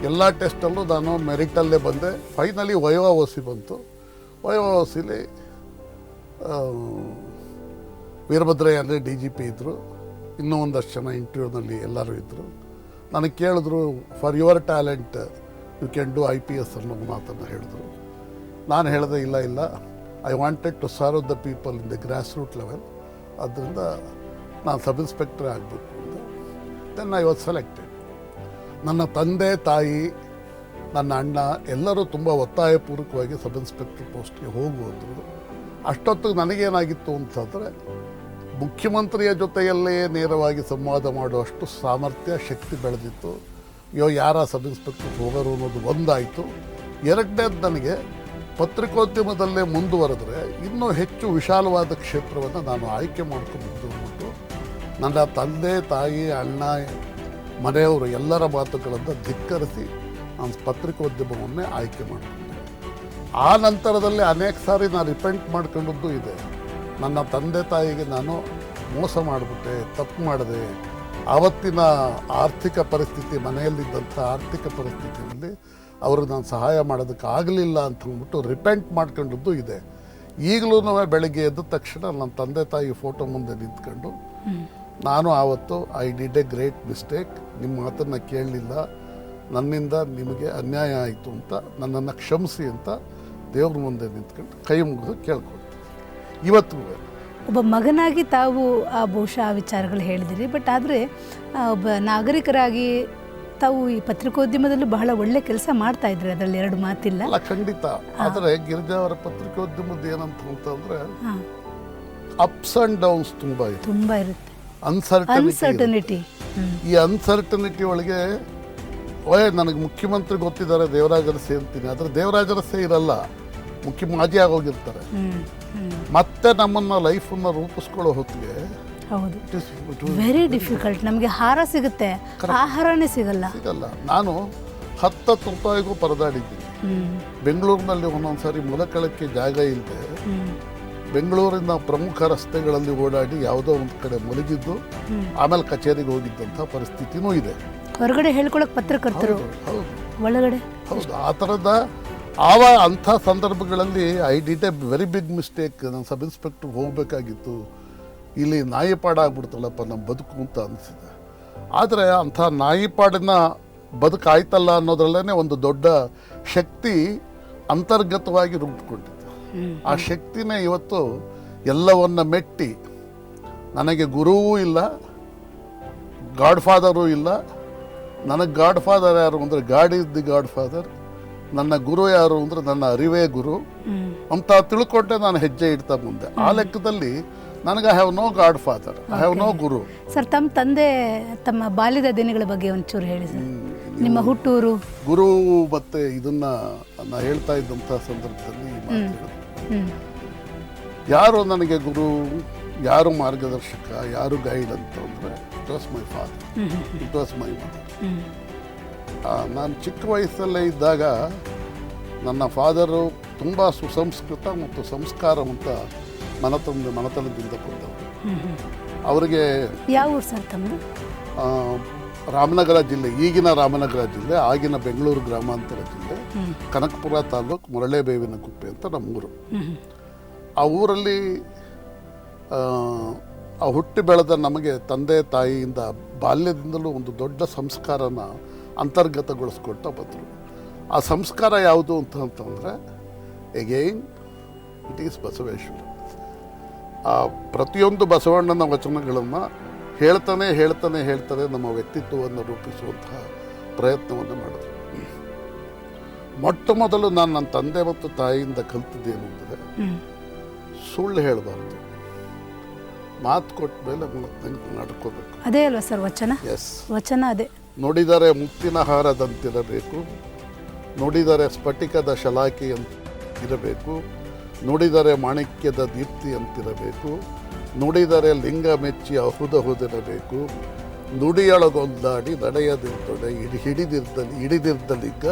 ಎಲ್ಲ ಟೆಸ್ಟಲ್ಲೂ ನಾನು ಮೆರಿಟಲ್ಲೇ ಬಂದೆ. ಫೈನಲಿ ವಯೋವಾ ಓಸಿ ಬಂತು. ವಯೋವಾ ಓಸಿಲಿ ವೀರಭದ್ರಯ್ಯ ಅಂದರೆ ಡಿ ಜಿ ಪಿ ಇದ್ದರು ಇನ್ನೂ ಒಂದಷ್ಟು ಜನ ಇಂಟರ್ವ್ಯೂನಲ್ಲಿ ಎಲ್ಲರೂ ಇದ್ದರು ನನಗೆ ಕೇಳಿದ್ರು for your talent you can do I P S ಅನ್ನೋ ಮಾತನ್ನು ಹೇಳಿದ್ರು. ನಾನು ಹೇಳಿದೆ, ಇಲ್ಲ ಇಲ್ಲ. I wanted to serve the people in the grass root level ಅದರಿಂದ ನಾನು ಸಬ್ ಇನ್ಸ್ಪೆಕ್ಟರ್ ಆಗಬೇಕು ಅಂತ. ದೆನ್ ಐ ವಾಸ್ ಸೆಲೆಕ್ಟೆಡ್ ನನ್ನ ತಂದೆ, ತಾಯಿ, ನನ್ನ ಅಣ್ಣ ಎಲ್ಲರೂ ತುಂಬ ಒತ್ತಾಯಪೂರ್ವಕವಾಗಿ ಸಬ್ ಇನ್ಸ್ಪೆಕ್ಟರ್ ಪೋಸ್ಟ್ಗೆ ಹೋಗುವಂದರು. ಅಷ್ಟೊತ್ತಿಗೆ ನನಗೇನಾಗಿತ್ತು ಅಂತಂದರೆ ಮುಖ್ಯಮಂತ್ರಿಯ ಜೊತೆಯಲ್ಲೇ ನೇರವಾಗಿ ಸಂವಾದ ಮಾಡುವಷ್ಟು ಸಾಮರ್ಥ್ಯ, ಶಕ್ತಿ ಬೆಳೆದಿತ್ತು. ಅಯ್ಯೋ, ಯಾರ ಸಬ್ ಇನ್ಸ್ಪೆಕ್ಟರ್ ಹೋಗೋರು ಅನ್ನೋದು ಒಂದಾಯಿತು. ಎರಡನೇದು ನನಗೆ ಪತ್ರಿಕೋದ್ಯಮದಲ್ಲೇ ಮುಂದುವರೆದ್ರೆ ಇನ್ನೂ ಹೆಚ್ಚು ವಿಶಾಲವಾದ ಕ್ಷೇತ್ರವನ್ನು ನಾನು ಆಯ್ಕೆ ಮಾಡ್ಕೊಂಡಿದ್ದು ಅಂದ್ಬಿಟ್ಟು ನನ್ನ ತಂದೆ, ತಾಯಿ, ಅಣ್ಣ ಮನೆಯವರು ಎಲ್ಲರ ಮಾತುಗಳನ್ನು ಧಿಕ್ಕರಿಸಿ ನಾನು ಪತ್ರಿಕೋದ್ಯಮವನ್ನೇ ಆಯ್ಕೆ ಮಾಡಿಕೊಂಡೆ ಆ ನಂತರದಲ್ಲಿ ಅನೇಕ ಸಾರಿ ನಾನು ರಿಪೆಂಟ್ ಮಾಡ್ಕೊಂಡದ್ದು ಇದೆ. ನನ್ನ ತಂದೆ ತಾಯಿಗೆ ನಾನು ಮೋಸ ಮಾಡಿಬಿಟ್ಟೆ ತಪ್ಪು ಮಾಡಿದೆ. ಆವತ್ತಿನ ಆರ್ಥಿಕ ಪರಿಸ್ಥಿತಿ ಮನೆಯಲ್ಲಿದ್ದಂಥ ಆರ್ಥಿಕ ಪರಿಸ್ಥಿತಿಯಲ್ಲಿ ಅವರು ನಾನು ಸಹಾಯ ಮಾಡೋದಕ್ಕೆ ಆಗಲಿಲ್ಲ ಅಂತ ಅಂದ್ಬಿಟ್ಟು ರಿಪೆಂಟ್ ಮಾಡ್ಕೊಂಡದ್ದು ಇದೆ. ಈಗಲೂ ಬೆಳಗ್ಗೆ ಎದ್ದ ತಕ್ಷಣ ನನ್ನ ತಂದೆ ತಾಯಿ ಫೋಟೋ ಮುಂದೆ ನಿಂತ್ಕೊಂಡು ನಾನು ಆವತ್ತು I did a great mistake ನಿಮ್ಮ ಮಾತನ್ನು ಕೇಳಲಿಲ್ಲ. ನನ್ನಿಂದ ನಿಮಗೆ ಅನ್ಯಾಯ ಆಯಿತು ಅಂತ ನನ್ನನ್ನು ಕ್ಷಮಿಸಿ ಅಂತ ದೇವ್ರ ಮುಂದೆ ನಿಂತ್ಕೊಂಡು ಕೈ ಮುಗಿದು ಕೇಳ್ಕೊಳ್ತೀನಿ. ಇವತ್ತು ಒಬ್ಬ ಮಗನಾಗಿ ತಾವು ಆ ಬಹುಶಃ ಆ ವಿಚಾರಗಳು ಹೇಳಿದಿರಿ ಬಟ್ ಆದರೆ ಒಬ್ಬ ನಾಗರಿಕರಾಗಿ ತಾವು ಈ ಪತ್ರಿಕೋದ್ಯಮದಲ್ಲಿ ಬಹಳ ಒಳ್ಳೆ ಕೆಲಸ ಮಾಡ್ತಾ ಇದ್ರಿ ಅದರಲ್ಲಿ ಎರಡು ಮಾತಿಲ್ಲ. ಅಲ್ಲ ಖಂಡಿತ. ಆದರೆ ಗಿರಿಜಾ ಅವರ ಪತ್ರಿಕೋದ್ಯಮದ ಏನಂತ ಅಂತಂದ್ರೆ ಅಪ್ಸ್ ಆ್ಯಂಡ್ ಡೌನ್ಸ್ ತುಂಬ ಇದೆ ತುಂಬ ಇರುತ್ತೆ. ಅನ್ಸರ್ಟನಿಟಿ ಈ ಅನ್ಸರ್ಟನಿಟಿ ಒಳಗೆ ಓಯ್ ನನಗೆ ಮುಖ್ಯಮಂತ್ರಿ ಗೊತ್ತಿದ್ದಾರೆ ದೇವರಾಜರಸೆ ಅಂತೀನಿ. ಆದರೆ ದೇವರಾಜರಸೆ ಇರಲ್ಲ. ಮುಖ್ಯ ಮಾಜಿ ಆಗೋಗಿರ್ತಾರೆ. ಮತ್ತೆ ನಮ್ಮನ್ನ ಲೈಫನ್ನು ರೂಪಿಸ್ಕೊಳ್ಳೋ ಹೊತ್ತಿಗೆ ಹೌದು. ವೆರಿ ಡಿಫಿಕಲ್ಟ್ ನಮಗೆ ಹಾರ ಸಿಗುತ್ತೆ. ಆಹಾರನೇ ಸಿಗಲ್ಲ. ಸಿಗಲ್ಲ. ನಾನು ಹತ್ತತ್ತು ರೂಪಾಯಿಗೂ ಪರದಾಡಿದ್ದೀನಿ. ಬೆಂಗಳೂರಿನಲ್ಲಿ ಒಂದೊಂದು ಸಾರಿ ಮೊಲಕಳಕ್ಕೆ ಜಾಗ ಇಲ್ಲದೆ ಬೆಂಗಳೂರಿನ ಪ್ರಮುಖ ರಸ್ತೆಗಳಲ್ಲಿ ಓಡಾಡಿ ಯಾವುದೋ ಒಂದು ಕಡೆ ಮಲಗಿದ್ದು ಆಮೇಲೆ ಕಚೇರಿಗೆ ಹೋಗಿದ್ದಂಥ ಪರಿಸ್ಥಿತಿನೂ ಇದೆ. ಹೊರಗಡೆ ಹೇಳ್ಕೊಳಕ್ ಪತ್ರಕರ್ತರು? ಹೌದು ಒಳಗಡೆ? ಹೌದು ಆ ಥರದ ಆವ ಅಂಥ ಸಂದರ್ಭಗಳಲ್ಲಿ I did a very big mistake ನಾನು ಸಬ್ ಇನ್ಸ್ಪೆಕ್ಟರ್ ಹೋಗಬೇಕಾಗಿತ್ತು. ಇಲ್ಲಿ ನಾಯಿಪಾಡ ಆಗ್ಬಿಡ್ತಲ್ಲಪ್ಪ ನಮ್ಮ ಬದುಕು ಅಂತ ಅನಿಸಿದೆ. ಆದರೆ ಅಂಥ ನಾಯಿಪಾಡಿನ ಬದುಕಾಯ್ತಲ್ಲ ಅನ್ನೋದ್ರಲ್ಲೇ ಒಂದು ದೊಡ್ಡ ಶಕ್ತಿ ಅಂತರ್ಗತವಾಗಿ ರೂಪುಕೊಂಡಿತ್ತು ಹ್ಮ್. ಆ ಶಕ್ತಿನೇ ಇವತ್ತು ಎಲ್ಲವನ್ನ ಮೆಟ್ಟಿ ನನಗೆ ಗುರುವೂ ಇಲ್ಲ ಗಾಡ್ ಫಾದರೂ ಇಲ್ಲ. ನನಗೆ ಗಾಡ್ ಫಾದರ್ ಯಾರು ಅಂದರೆ god is the god father ನನ್ನ ಗುರು ಯಾರು ಅಂದರೆ ನನ್ನ ಅರಿವೇ ಗುರು. ಅಂತ ತಿಳ್ಕೊಂಡೆ ನಾನು ಹೆಜ್ಜೆ ಇಡ್ತಾ ಮುಂದೆ. ಆ ಲೆಕ್ಕದಲ್ಲಿ ನನಗೆ I have no godfather I have no guru. Sir ತಮ್ಮ ತಂದೆ ತಮ್ಮ ಬಾಲ್ಯದ ದಿನಗಳ ಬಗ್ಗೆ ಒಂಚೂರು ಹೇಳಿ ಸರ್. ನಿಮ್ಮ ಹುಟ್ಟೂರು. ಗುರು ಮತ್ತೆ ಇದನ್ನ ನಾ ಹೇಳ್ತಾ ಇದ್ದಂಥ ಸಂದರ್ಭದಲ್ಲಿ ಯಾರು ನನಗೆ ಗುರು ಯಾರು ಮಾರ್ಗದರ್ಶಕ ಯಾರು ಗೈಡ್ ಅಂತ ಅಂದರೆ it was my father it was my mother ನಾನು ಚಿಕ್ಕ ವಯಸ್ಸಲ್ಲೇ ಇದ್ದಾಗ ನನ್ನ ಫಾದರು ತುಂಬ ಸುಸಂಸ್ಕೃತ ಮತ್ತು ಸಂಸ್ಕಾರವಂತ ಮನತಂದ ಮನತನದಿಂದ ಬಂದವರು. ಅವರಿಗೆ ಯಾವ ಊರು ಸರ್ ತಮ್ಮ? ರಾಮನಗರ ಜಿಲ್ಲೆ, ಈಗಿನ ರಾಮನಗರ ಜಿಲ್ಲೆ, ಆಗಿನ ಬೆಂಗಳೂರು ಗ್ರಾಮಾಂತರ ಜಿಲ್ಲೆ, ಕನಕಪುರ ತಾಲೂಕು ಮುರಳೇಬೇವಿನ ಕುಪ್ಪೆ ಅಂತ ನಮ್ಮೂರು. ಆ ಊರಲ್ಲಿ, ಆ ಹುಟ್ಟಿ ಬೆಳೆದ ನಮಗೆ ತಂದೆ ತಾಯಿಯಿಂದ ಬಾಲ್ಯದಿಂದಲೂ ಒಂದು ದೊಡ್ಡ ಸಂಸ್ಕಾರನ ಅಂತರ್ಗತಗೊಳಿಸ್ಕೊಳ್ತಾ ಬಂದರು. ಆ ಸಂಸ್ಕಾರ ಯಾವುದು ಅಂತ ಅಂತಂದರೆ ಎಗೈನ್ ಇಟ್ ಈಸ್ ಬಸವೇಶ್ವರ. ಆ ಪ್ರತಿಯೊಂದು ಬಸವಣ್ಣನ ವಚನಗಳನ್ನು ಹೇಳ್ತಾನೆ ಹೇಳ್ತಾನೆ ಹೇಳ್ತಾನೆ ನಮ್ಮ ವ್ಯಕ್ತಿತ್ವವನ್ನು ರೂಪಿಸುವಂತಹ ಪ್ರಯತ್ನವನ್ನು ಮಾಡಿದ್ರು. ಮೊಟ್ಟ ಮೊದಲು ನಾನು ನನ್ನ ತಂದೆ ಮತ್ತು ತಾಯಿಯಿಂದ ಕಲ್ತಿದ್ದೇನು ಅಂದರೆ ಸುಳ್ಳು ಹೇಳಬಾರ್ದು. ಮಾತು ಕೊಟ್ಟ ಮೇಲೆ ನಡ್ಕೋಬೇಕು ಅದೇ ಅಲ್ವಾ ಸರ್ ವಚನ? ಎಸ್ ವಚನ ಅದೇ. ನೋಡಿದರೆ ಮುತ್ತಿನ ಹಾರದಂತಿರಬೇಕು ನೋಡಿದರೆ ಸ್ಫಟಿಕದ ಇರಬೇಕು ನುಡಿದರೆ ಮಾಣಿಕ್ಯದ ದೀಪ್ತಿಯಂತಿರಬೇಕು ನುಡಿದರೆ ಲಿಂಗ ಮೆಚ್ಚಿ ಅಹುದಹುದಿರಬೇಕು ನುಡಿಯೊಳಗೊಂದಾಡಿ ನಡೆಯದಿರ್ತದೆ ಹಿಡಿ ಹಿಡಿದಿರ್ದಲ್ಲಿ ಹಿಡಿದಿರ್ದಲಿಗ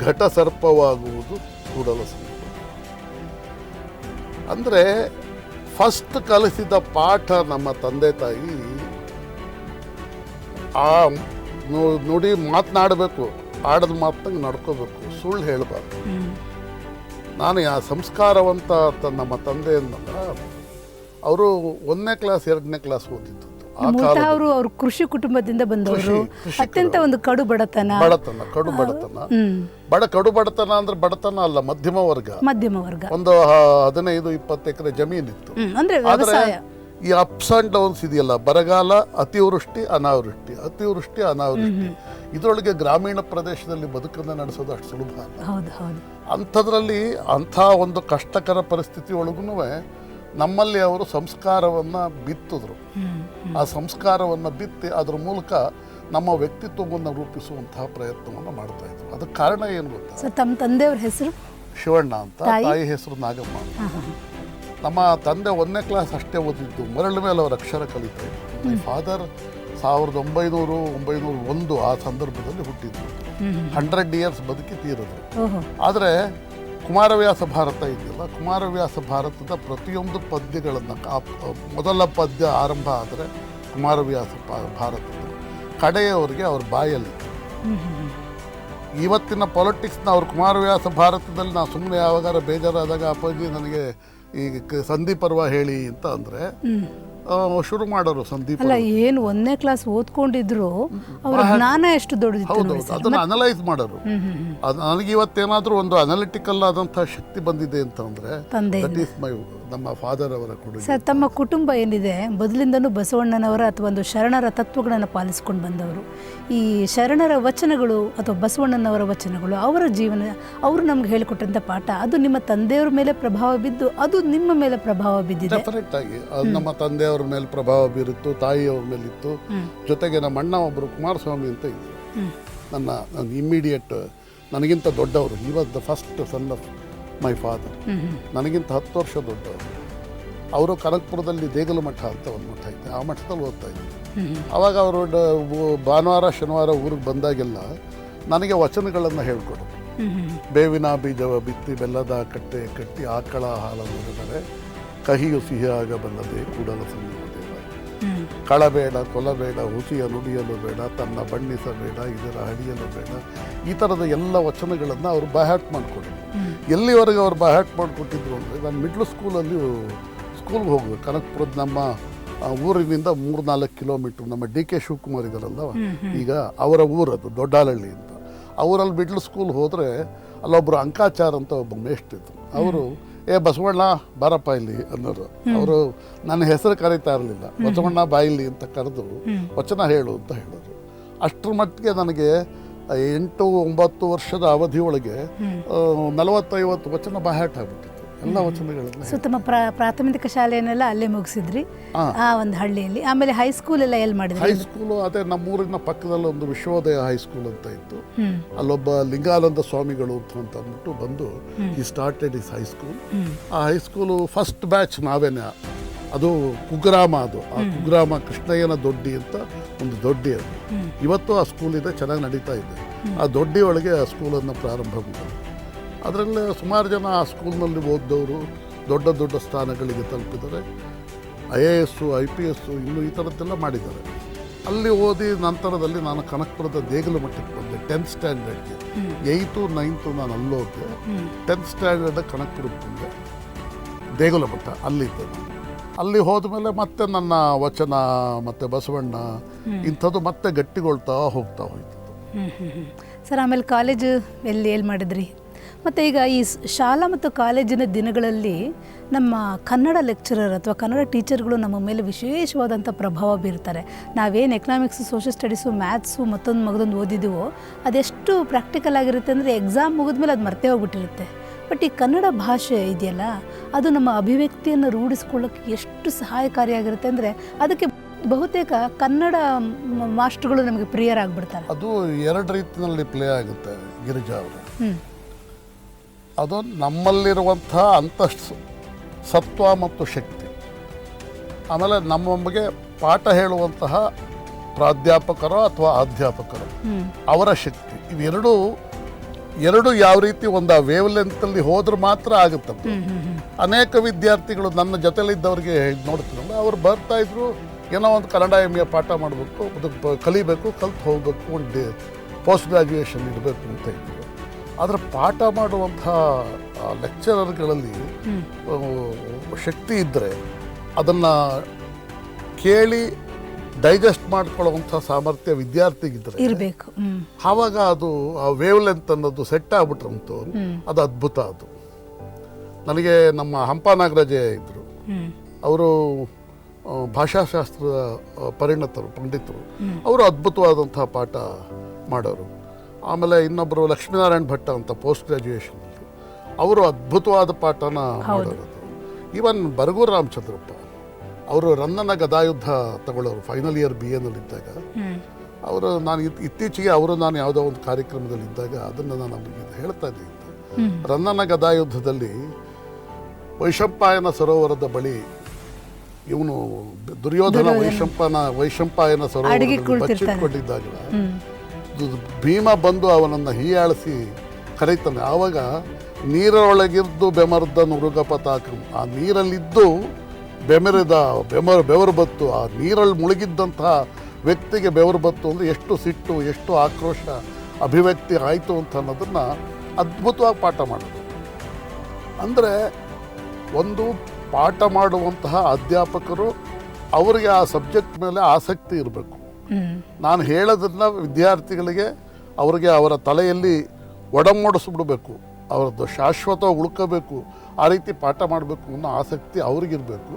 ಘಟ ಸರ್ಪವಾಗುವುದು ಕೂಡಲ ಸರ್ಪ ಅಂದರೆ ಫಸ್ಟ್ ಕಲಿಸಿದ ಪಾಠ ನಮ್ಮ ತಂದೆ ತಾಯಿ ಆ ನುಡಿ ಮಾತನಾಡಬೇಕು ಆಡದ ಮಾತಂಗೆ ನಡ್ಕೋಬೇಕು ಸುಳ್ಳು ಹೇಳಬಾರ್ದು. ನಾನು ಆ ಸಂಸ್ಕಾರವಂತ ನಮ್ಮ ತಂದೆಯನ್ನಲ್ಲ ಅವರು ಒಂದನೇ ಕ್ಲಾಸ್ ಎರಡನೇ ಕ್ಲಾಸ್ ಓದಿದ್ದು ಮೂಲತಃ ಅವರು ಅವ್ರ ಕೃಷಿ ಕುಟುಂಬದಿಂದ ಬಂದವರು. ಅತ್ಯಂತ ಒಂದು ಕಡು ಬಡತನ. ಬಡತನ ಕಡು ಬಡತನ. ಬಡ ಕಡು ಬಡತನ ಅಂದ್ರೆ ಬಡತನ ಅಲ್ಲ ಮಧ್ಯಮ ವರ್ಗ. ಮಧ್ಯಮ ವರ್ಗ. ಒಂದು ಹದಿನೈದು ಇಪ್ಪತ್ತು ಎಕರೆ ಜಮೀನಿತ್ತು. ಇತ್ತು ಅಂದ್ರೆ ಆದರೆ ಈ ಅಪ್ಸ್ ಅಂಡ್ ಡೌನ್ಸ್ ಇದೆಯಲ್ಲ ಬರಗಾಲ ಅತಿವೃಷ್ಟಿ ಅನಾವೃಷ್ಟಿ. ಅತಿವೃಷ್ಟಿ ಅನಾವೃಷ್ಟಿ. ಇದರೊಳಗೆ ಗ್ರಾಮೀಣ ಪ್ರದೇಶದಲ್ಲಿ ಬದುಕನ್ನ ನಡೆಸೋದು ಅಷ್ಟು ಸುಲಭ ಅಲ್ಲ. ಅಂಥದ್ರಲ್ಲಿ ಅಂಥ ಒಂದು ಕಷ್ಟಕರ ಪರಿಸ್ಥಿತಿ ಒಳಗೂ ನಮ್ಮಲ್ಲಿ ಅವರು ಸಂಸ್ಕಾರವನ್ನು ಬಿತ್ತಿದ್ರು. ಆ ಸಂಸ್ಕಾರವನ್ನು ಬಿತ್ತಿ ಅದ್ರ ಮೂಲಕ ನಮ್ಮ ವ್ಯಕ್ತಿತ್ವವನ್ನು ರೂಪಿಸುವಂತಹ ಪ್ರಯತ್ನವನ್ನು ಮಾಡ್ತಾ ಇದ್ರು. ಅದಕ್ಕೆ ಕಾರಣ ಏನು ಗೊತ್ತಾ? ತಮ್ಮ ತಂದೆಯವ್ರ ಹೆಸರು? ಶಿವಣ್ಣ ಅಂತ. ತಾಯಿ? ಹೆಸರು ನಾಗಮ್ಮ. ನಮ್ಮ ತಂದೆ ಒಂದನೇ ಕ್ಲಾಸ್ ಅಷ್ಟೇ ಓದಿದ್ದು. ಮರಳ ಮೇಲೆ ಅವರ ಅಕ್ಷರ ಕಲಿತಾ ಇದ್ರು ಮೈ ಫಾದರ್ ಸಾವಿರದ ಒಂಬೈನೂರು ಒಂಬೈನೂರ ಒಂದು ಆ ಸಂದರ್ಭದಲ್ಲಿ ಹುಟ್ಟಿದ್ರು. ಹಂಡ್ರೆಡ್ ಇಯರ್ಸ್ ಬದುಕಿ ತೀರಿದ್ರು. ಆದರೆ ಕುಮಾರವ್ಯಾಸ ಭಾರತ ಇದೆಯಲ್ಲ, ಕುಮಾರವ್ಯಾಸ ಭಾರತದ ಪ್ರತಿಯೊಂದು ಪದ್ಯಗಳನ್ನು ಮೊದಲ ಪದ್ಯ ಆರಂಭ ಆದರೆ ಕುಮಾರವ್ಯಾಸ ಭಾರತ ಕಡೆಯವರೆಗೆ ಅವ್ರ ಬಾಯಲ್ಲಿ. ಇವತ್ತಿನ ಪೊಲಿಟಿಕ್ಸ್ನ ಅವ್ರ ಕುಮಾರವ್ಯಾಸ ಭಾರತದಲ್ಲಿ ನಾವು ಸುಮ್ಮನೆ ಯಾವಾಗಾರ ಬೇಜಾರಾದಾಗ ಅಪ್ಪಾಜಿ ನನಗೆ ಈಗ ಕ- ಸಂಧಿ ಪರ್ವ ಹೇಳಿ ಅಂತ ಅಂದರೆ ಶುರು ಮಾಡೋರು ಸಂದೀಪ್ ಅಲ್ಲ ಏನು ಒಂದನೇ ಕ್ಲಾಸ್ ಓದ್ಕೊಂಡಿದ್ರು ಅವ್ರ ಜ್ಞಾನ ಎಷ್ಟು ದೊಡ್ಡದಿತ್ತು ಅದನ್ನ ಅನಲೈಸ್ ಮಾಡೋರು. ಅದು ನನಗೆ ಇವತ್ತೇನಾದರೂ ಒಂದು ಅನಲಿಟಿಕಲ್ ಆದಂತಹ ಶಕ್ತಿ ಬಂದಿದೆ ಅಂತಂದರೆ ತಂದೆ ದಟ್ ಈಸ್ ಮೈ ನಮ್ಮ ಫಾದರ್ ಅವರ ಕೊಡುಗೆ. ಸರ್ ತಮ್ಮ ಕುಟುಂಬ ಏನಿದೆ ಮೊದಲಿಂದನೂ ಬಸವಣ್ಣನವರ ಅಥವಾ ಒಂದು ಶರಣರ ತತ್ವಗಳನ್ನು ಪಾಲಿಸ್ಕೊಂಡು ಬಂದವರು. ಈ ಶರಣರ ವಚನಗಳು ಅಥವಾ ಬಸವಣ್ಣನವರ ವಚನಗಳು ಅವರ ಜೀವನ ಅವರು ನಮ್ಗೆ ಹೇಳಿಕೊಟ್ಟಂತ ಪಾಠ ಅದು ನಿಮ್ಮ ತಂದೆಯವ್ರ ಮೇಲೆ ಪ್ರಭಾವ ಬಿದ್ದು ಅದು ನಿಮ್ಮ ಮೇಲೆ ಪ್ರಭಾವ ಬಿದ್ದಿದೆ. ಡೆಫಿನೆಟ್ ಆಗಿ ಅದು ನಮ್ಮ ತಂದೆಯವ್ರ ಮೇಲೆ ಪ್ರಭಾವ ಬೀರಿತ್ತು ತಾಯಿಯವ್ರ ಮೇಲಿತ್ತು. ಜೊತೆಗೆ ನಮ್ಮ ಅಣ್ಣ ಒಬ್ಬರು ಕುಮಾರಸ್ವಾಮಿ ಅಂತ ಇದ್ದರು. ನನ್ನ ನನ್ನ ಇಮ್ಮಿಡಿಯೇಟ್ ನನಗಿಂತ ದೊಡ್ಡವರು he was the first son of my father ನನಗಿಂತ ಹತ್ತು ವರ್ಷ ದೊಡ್ಡವರು. ಅವರು ಕನಕಪುರದಲ್ಲಿ ದೇಗಲ ಮಠ ಅಂತ ಒಂದು ಮಠ ಐತೆ ಆ ಮಠದಲ್ಲಿ ಓದ್ತಾ ಇದ್ದೆ ಹ್ಮ್ ಹ್ಮ್. ಆವಾಗ ಅವರು ಭಾನುವಾರ ಶನಿವಾರ ಊರಿಗೆ ಬಂದಾಗೆಲ್ಲ ನನಗೆ ವಚನಗಳನ್ನು ಹೇಳ್ಕೊಡೋದು ಬೇವಿನ ಬೀಜವ ಬಿತ್ತಿ ಬೆಲ್ಲದ ಕಟ್ಟೆ ಕಟ್ಟಿ ಆಕಳ ಹಾಲನ್ನು ಉರಿದರೆ ಸಿಹಿಯಾಗ ಬಂದದೆ ಕೂಡಲ ಹ್ಮ್. ಕಳಬೇಡ ಕೊಲಬೇಡ ಹುಸಿಯ ನುಡಿಯಲು ಬೇಡ ತನ್ನ ಬಣ್ಣಿಸಬೇಡ ಇದರ ಹಡಿಯಲು ಬೇಡ ಈ ಥರದ ಎಲ್ಲ ವಚನಗಳನ್ನು ಅವರು ಬಹ್ಯಾಟ್ ಮಾಡಿಕೊಟ್ಟಿದ್ರು. ಎಲ್ಲಿವರೆಗೆ ಅವ್ರು ಬಹ್ಯಾಟ್ ಮಾಡಿಕೊಟ್ಟಿದ್ರು ಅಂದರೆ ನಾನು ಮಿಡ್ಲ್ ಸ್ಕೂಲಲ್ಲಿ ಸ್ಕೂಲ್ಗೆ ಹೋಗ್ಬೇಕು ಕನಕಪುರದ ನಮ್ಮ ಆ, ಊರಿನಿಂದ ಮೂರು ನಾಲ್ಕು ಕಿಲೋಮೀಟ್ರ್ ನಮ್ಮ ಡಿ ಕೆ ಶಿವಕುಮಾರ್ ಇದ್ದಾರಲ್ಲ ಈಗ ಅವರ ಊರದು ದೊಡ್ಡಾಲಹಳ್ಳಿ ಅಂತ. ಅವರಲ್ಲಿ ಮಿಡ್ಲ್ ಸ್ಕೂಲ್ ಹೋದರೆ ಅಲ್ಲೊಬ್ಬರು ಅಂಕಾಚಾರ್ ಅಂತ ಒಬ್ಬ ಮೇಷ್ಟಿದ್ರು ಅವರು ಏ ಬಸವಣ್ಣ ಬಾರಪ್ಪ ಇಲ್ಲಿ ಅನ್ನೋರು. ಅವರು ನನ್ನ ಹೆಸರು ಕರೀತಾ ಇರಲಿಲ್ಲ. ಬಸವಣ್ಣ ಬಾಯಿಲಿ ಅಂತ ಕರೆದು ವಚನ ಹೇಳು ಅಂತ ಹೇಳೋರು ಅಷ್ಟರ ಮಟ್ಟಿಗೆ ನನಗೆ ಎಂಟು ಒಂಬತ್ತು ವರ್ಷದ ಅವಧಿಯೊಳಗೆ ನಲವತ್ತೈವತ್ತು ವಚನ ಬಾಯಾಟ ಆಗ್ಬಿಟ್ಟಿತ್ತು. ಎಲ್ಲ ವಚನಗಳನ್ನ ಸೊ ತಮ್ಮ ಪ್ರಾ ಪ್ರಾಥಮಿಕ ಶಾಲೆಯನ್ನೆಲ್ಲ ಅಲ್ಲೇ ಮುಗಿಸಿದ್ರಿ. ಆ. ಒಂದು ಹಳ್ಳಿಯಲ್ಲಿ. ಆಮೇಲೆ ಹೈಸ್ಕೂಲ್ ಎಲ್ಲ ಎಲ್ಲಿ ಮಾಡಿದ್ರಿ? ಹೈಸ್ಕೂಲು ಅದೇ ನಮ್ಮೂರಿನ ಪಕ್ಕದಲ್ಲಿ ಒಂದು ವಿಶ್ವೋದಯ ಹೈಸ್ಕೂಲ್ ಅಂತ ಇತ್ತು. ಅಲ್ಲೊಬ್ಬ ಲಿಂಗಾನಂದ ಸ್ವಾಮಿಗಳು ಅಂತ ಅಂತ ಅಂದ್ಬಿಟ್ಟು ಬಂದು he started his high school ಆ ಹೈಸ್ಕೂಲು ಫಸ್ಟ್ ಬ್ಯಾಚ್ ನಾವೇನೆ ಅದು ಕುಗ್ರಾಮ ಅದು. ಆ ಕುಗ್ರಾಮ ಕೃಷ್ಣಯ್ಯನ ದೊಡ್ಡಿ ಅಂತ ಒಂದು ದೊಡ್ಡಿ ಅದು. ಇವತ್ತು ಆ ಸ್ಕೂಲ್ ಇದೆ ಚೆನ್ನಾಗಿ ನಡೀತಾ ಇದೆ. ಆ ದೊಡ್ಡಿ ಒಳಗೆ ಆ ಸ್ಕೂಲನ್ನು ಪ್ರಾರಂಭ ಮಾಡಿದ್ರು. ಅದರಲ್ಲಿ ಸುಮಾರು ಜನ ಆ ಸ್ಕೂಲ್ನಲ್ಲಿ ಓದಿದವರು ದೊಡ್ಡ ದೊಡ್ಡ ಸ್ಥಾನಗಳಿಗೆ ತಲುಪಿದ್ದಾರೆ. I A S, I P S, ಇನ್ನು ಈ ಥರದ್ದೆಲ್ಲ ಮಾಡಿದ್ದಾರೆ. ಅಲ್ಲಿ ಓದಿ ನಂತರದಲ್ಲಿ ನಾನು ಕನಕಪುರದ ದೇಗಲು ಮಟ್ಟಕ್ಕೆ ಬಂದೆ, ಟೆಂತ್ ಸ್ಟ್ಯಾಂಡರ್ಡ್ಗೆ. ಏಯ್ತು, ನೈನ್ತು ನಾನು ಅಲ್ಲೋದೆ, ಟೆಂತ್ ಸ್ಟ್ಯಾಂಡರ್ಡ್ ಕನಕಪುರಕ್ಕೆ ಬಂದೆ. ದೇಗುಲ ಮಟ್ಟ ಅಲ್ಲಿದ್ದೆ ನಾನು. ಅಲ್ಲಿ ಹೋದ್ಮೇಲೆ ಮತ್ತೆ ನನ್ನ ವಚನ, ಮತ್ತು ಬಸವಣ್ಣ, ಇಂಥದ್ದು ಮತ್ತೆ ಗಟ್ಟಿಗೊಳ್ತಾ ಹೋಗ್ತಾ ಹೋಯ್ತು. ಸರ್, ಆಮೇಲೆ ಕಾಲೇಜು ಎಲ್ಲಿ ಎಲ್ಲಿ ಮಾಡಿದ್ರಿ? ಮತ್ತು ಈಗ ಈ ಶಾಲಾ ಮತ್ತು ಕಾಲೇಜಿನ ದಿನಗಳಲ್ಲಿ ನಮ್ಮ ಕನ್ನಡ ಲೆಕ್ಚರರ್ ಅಥವಾ ಕನ್ನಡ ಟೀಚರ್ಗಳು ನಮ್ಮ ಮೇಲೆ ವಿಶೇಷವಾದಂಥ ಪ್ರಭಾವ ಬೀರ್ತಾರೆ. ನಾವೇನು ಎಕನಾಮಿಕ್ಸು ಸೋಷಿಯಲ್ ಸ್ಟಡೀಸು ಮ್ಯಾಥ್ಸು ಮತ್ತೊಂದು ಮಗದೊಂದು ಓದಿದ್ದೀವೋ ಅದೆಷ್ಟು ಪ್ರಾಕ್ಟಿಕಲ್ ಆಗಿರುತ್ತೆ ಅಂದರೆ ಎಕ್ಸಾಮ್ ಮುಗಿದ್ಮೇಲೆ ಅದು ಮರ್ತೇ ಹೋಗ್ಬಿಟ್ಟಿರುತ್ತೆ. ಬಟ್ ಈ ಕನ್ನಡ ಭಾಷೆ ಇದೆಯಲ್ಲ ಅದು ನಮ್ಮ ಅಭಿವ್ಯಕ್ತಿಯನ್ನು ರೂಢಿಸ್ಕೊಳ್ಳೋಕ್ಕೆ ಎಷ್ಟು ಸಹಾಯಕಾರಿಯಾಗಿರುತ್ತೆ ಅಂದರೆ ಅದಕ್ಕೆ ಬಹುತೇಕ ಕನ್ನಡ ಮಾಸ್ಟರ್ಗಳು ನಮಗೆ ಪ್ರಿಯರಾಗ್ಬಿಡ್ತಾರೆ. ಅದು ಎರಡು ರೀತಿಯಲ್ಲಿ ಪ್ಲೇ ಆಗುತ್ತೆ ಗಿರಿಜಾ ಅವರು. ಅದು ನಮ್ಮಲ್ಲಿರುವಂಥ ಅಂತಸ್ತು ಸತ್ವ ಮತ್ತು ಶಕ್ತಿ. ಆಮೇಲೆ ನಮ್ಮೊಮ್ಮೆಗೆ ಪಾಠ ಹೇಳುವಂತಹ ಪ್ರಾಧ್ಯಾಪಕರು ಅಥವಾ ಅಧ್ಯಾಪಕರು ಅವರ ಶಕ್ತಿ. ಇವೆರಡೂ ಎರಡು ಯಾವ ರೀತಿ ಒಂದು ವೇವ್ ಲೆಂತಲ್ಲಿ ಹೋದ್ರೆ ಮಾತ್ರ ಹ್ಞೂ ಅನೇಕ ವಿದ್ಯಾರ್ಥಿಗಳು ನನ್ನ ಜೊತೆಲಿದ್ದವ್ರಿಗೆ ನೋಡ್ತೀನಲ್ಲ ಅವ್ರು ಬರ್ತಾ ಇದ್ರು ಏನೋ ಒಂದು ಕನ್ನಡ ಎಂ ಎ ಪಾಠ ಮಾಡಬೇಕು ಅದಕ್ಕೆ ಕಲಿಬೇಕು ಕಲ್ತು ಹೋಗಬೇಕು ಒಂದು ಪೋಸ್ಟ್ ಗ್ರ್ಯಾಜುಯೇಷನ್ ಇರಬೇಕು ಅಂತ ಇದ್ರು ಆದರೆ ಪಾಠ ಮಾಡುವಂಥ ಲೆಕ್ಚರರ್ಗಳಲ್ಲಿ ಶಕ್ತಿ ಇದ್ದರೆ ಅದನ್ನು ಕೇಳಿ ಡೈಜೆಸ್ಟ್ ಮಾಡ್ಕೊಳ್ಳುವಂಥ ಸಾಮರ್ಥ್ಯ ವಿದ್ಯಾರ್ಥಿಗಿದ್ರೆ ಇರಬೇಕು. ಆವಾಗ ಅದು ಆ ವೇವ್ ಲೆಂತ್ ಅನ್ನೋದು ಸೆಟ್ ಆಗ್ಬಿಟ್ರಂತು ಅದು ಅದ್ಭುತ ಅದು. ನನಗೆ ನಮ್ಮ ಹಂಪ ನಾಗರಾಜೆ ಇದ್ದರು ಅವರು ಭಾಷಾಶಾಸ್ತ್ರದ ಪರಿಣತರು ಪಂಡಿತರು. ಅವರು ಅದ್ಭುತವಾದಂಥ ಪಾಠ ಮಾಡೋರು. ಆಮೇಲೆ ಇನ್ನೊಬ್ಬರು ಲಕ್ಷ್ಮೀನಾರಾಯಣ ಭಟ್ಟ ಅಂತ ಪೋಸ್ಟ್ ಗ್ರಾಜುಯೇಷನ್ ಅವರು ಅದ್ಭುತವಾದ ಪಾಠನ ಮಾಡೋರು ಈವನ್ ಬರಗೂರು ರಾಮಚಂದ್ರಪ್ಪ ಅವರು ರನ್ನನ ಗದಾಯುದ್ಧ ತಗೊಳ್ಳೋರು ಫೈನಲ್ ಇಯರ್ ಬಿ ಎನಲ್ಲಿ ಇದ್ದಾಗ ಅವರು ನಾನು ಇತ್- ಇತ್ತೀಚೆಗೆ ಅವರು ನಾನು ಯಾವುದೋ ಒಂದು ಕಾರ್ಯಕ್ರಮದಲ್ಲಿ ಇದ್ದಾಗ ಅದನ್ನು ನಾನು ಅವ್ರಿಗೆ ಹೇಳ್ತಾ ಇದ್ದೆ. ರನ್ನನ ಗದಾಯುದ್ಧದಲ್ಲಿ ವೈಶಂಪಾಯನ ಸರೋವರದ ಬಳಿ ಇವನು ದುರ್ಯೋಧನ ವೈಶಂಪನ ವೈಶಂಪಾಯನ ಸರೋವರ. ಬಚ್ಚಿಟ್ಕೊಂಡಿದ್ದಾಗ ಭೀಮ ಬಂದು ಅವನನ್ನು ಹೀಯಾಳಿಸಿ ಕರೀತಾನೆ. ಆವಾಗ ನೀರೊಳಗಿದ್ದು ಬೆಮರ್ದ ನುರುಗ ಪತಾಕಂ ಆ ನೀರಲ್ಲಿದ್ದು ಬೆಮರಿದ ಬೆಮರ್ ಬೆವರು ಬತ್ತು. ಆ ನೀರಲ್ಲಿ ಮುಳುಗಿದ್ದಂತಹ ವ್ಯಕ್ತಿಗೆ ಬೆವರು ಬತ್ತು ಅಂದರೆ ಎಷ್ಟು ಸಿಟ್ಟು, ಎಷ್ಟು ಆಕ್ರೋಶ, ಅಭಿವ್ಯಕ್ತಿ ಆಯಿತು ಅಂತ ಅನ್ನೋದನ್ನು ಅದ್ಭುತವಾಗಿ ಪಾಠ ಮಾಡೋದು. ಅಂದರೆ ಒಂದು ಪಾಠ ಮಾಡುವಂತಹ ಅಧ್ಯಾಪಕರು ಅವರಿಗೆ ಆ ಸಬ್ಜೆಕ್ಟ್ ಮೇಲೆ ಆಸಕ್ತಿ ಇರಬೇಕು. ನಾನು ಹೇಳೋದನ್ನ ವಿದ್ಯಾರ್ಥಿಗಳಿಗೆ ಅವರಿಗೆ ಅವರ ತಲೆಯಲ್ಲಿ ಒಡಮೂಡಿಸ್ಬಿಡ್ಬೇಕು ಅವರದ್ದು ಶಾಶ್ವತ ಉಳ್ಕೋಬೇಕು. ಆ ರೀತಿ ಪಾಠ ಮಾಡಬೇಕು ಅನ್ನೋ ಆಸಕ್ತಿ ಅವ್ರಿಗಿರ್ಬೇಕು.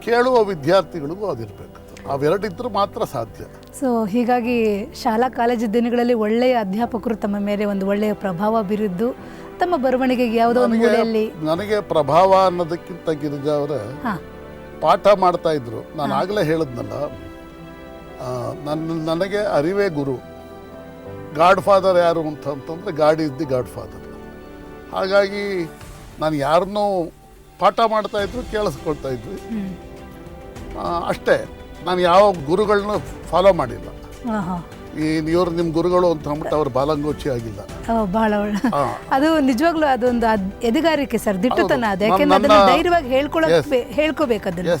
ಕೇಳುವ ವಿದ್ಯಾರ್ಥಿಗಳಿಗೂ ಅದಿರಬೇಕು. ಅವೆರಡಿದ್ರೂ ಮಾತ್ರ ಸಾಧ್ಯ. ಸೊ ಹೀಗಾಗಿ ಶಾಲಾ ಕಾಲೇಜು ದಿನಗಳಲ್ಲಿ ಒಳ್ಳೆಯ ಅಧ್ಯಾಪಕರು ತಮ್ಮ ಮೇಲೆ ಒಂದು ಒಳ್ಳೆಯ ಪ್ರಭಾವ ಬೀರಿದ್ದು ತಮ್ಮ ಬರವಣಿಗೆಗೆ ಯಾವುದೋ ಒಂದು ನನಗೆ ಮೂಲೆಯಲ್ಲಿ ನನಗೆ ಪ್ರಭಾವ ಅನ್ನೋದಕ್ಕಿಂತ ಗಿರಿಜಾ ಅವರ ಹಾಂ. ಪಾಠ ಮಾಡ್ತಾ ಇದ್ರು. ನಾನು ಆಗಲೇ ಹೇಳಿದ್ನಲ್ಲ ನನ್ನ ನನಗೆ ಅರಿವೇ ಗುರು. ಗಾಡ್ ಫಾದರ್ ಯಾರು ಅಂತ ಅಂತಂದರೆ god is the god father ಹಾಗಾಗಿ ನಾನು ಯಾರನ್ನೂ ಪಾಠ ಮಾಡ್ತಾ ಇದ್ರು ಕೇಳಿಸ್ಕೊಳ್ತಾ ಇದ್ವಿ. ಅಷ್ಟೇ ನಾನು ಯಾವ ಗುರುಗಳನ್ನ ಫಾಲೋ ಮಾಡಿಲ್ಲ. ಈ ಇವ್ರು ನಿಮ್ಮ ಗುರುಗಳು ಅಂತ ಅಂದ್ಬಿಟ್ಟು ಅವ್ರು ಬಾಲಂಗೋಚಿ ಆಗಿಲ್ಲ. ಬಹಳ ಅದು ನಿಜವಾಗ್ಲೂ ಅದೊಂದು ಎದುಗಾರಿಕೆ ಸರ್ ದಿಟ್ಟತನ ಅದು. ಯಾಕೆಂದ್ರೆ ಧೈರ್ಯವಾಗಿ ಹೇಳ್ಕೊಳಕ್. ಹೇಳ್ಕೋಬೇಕು ಅದನ್ನ.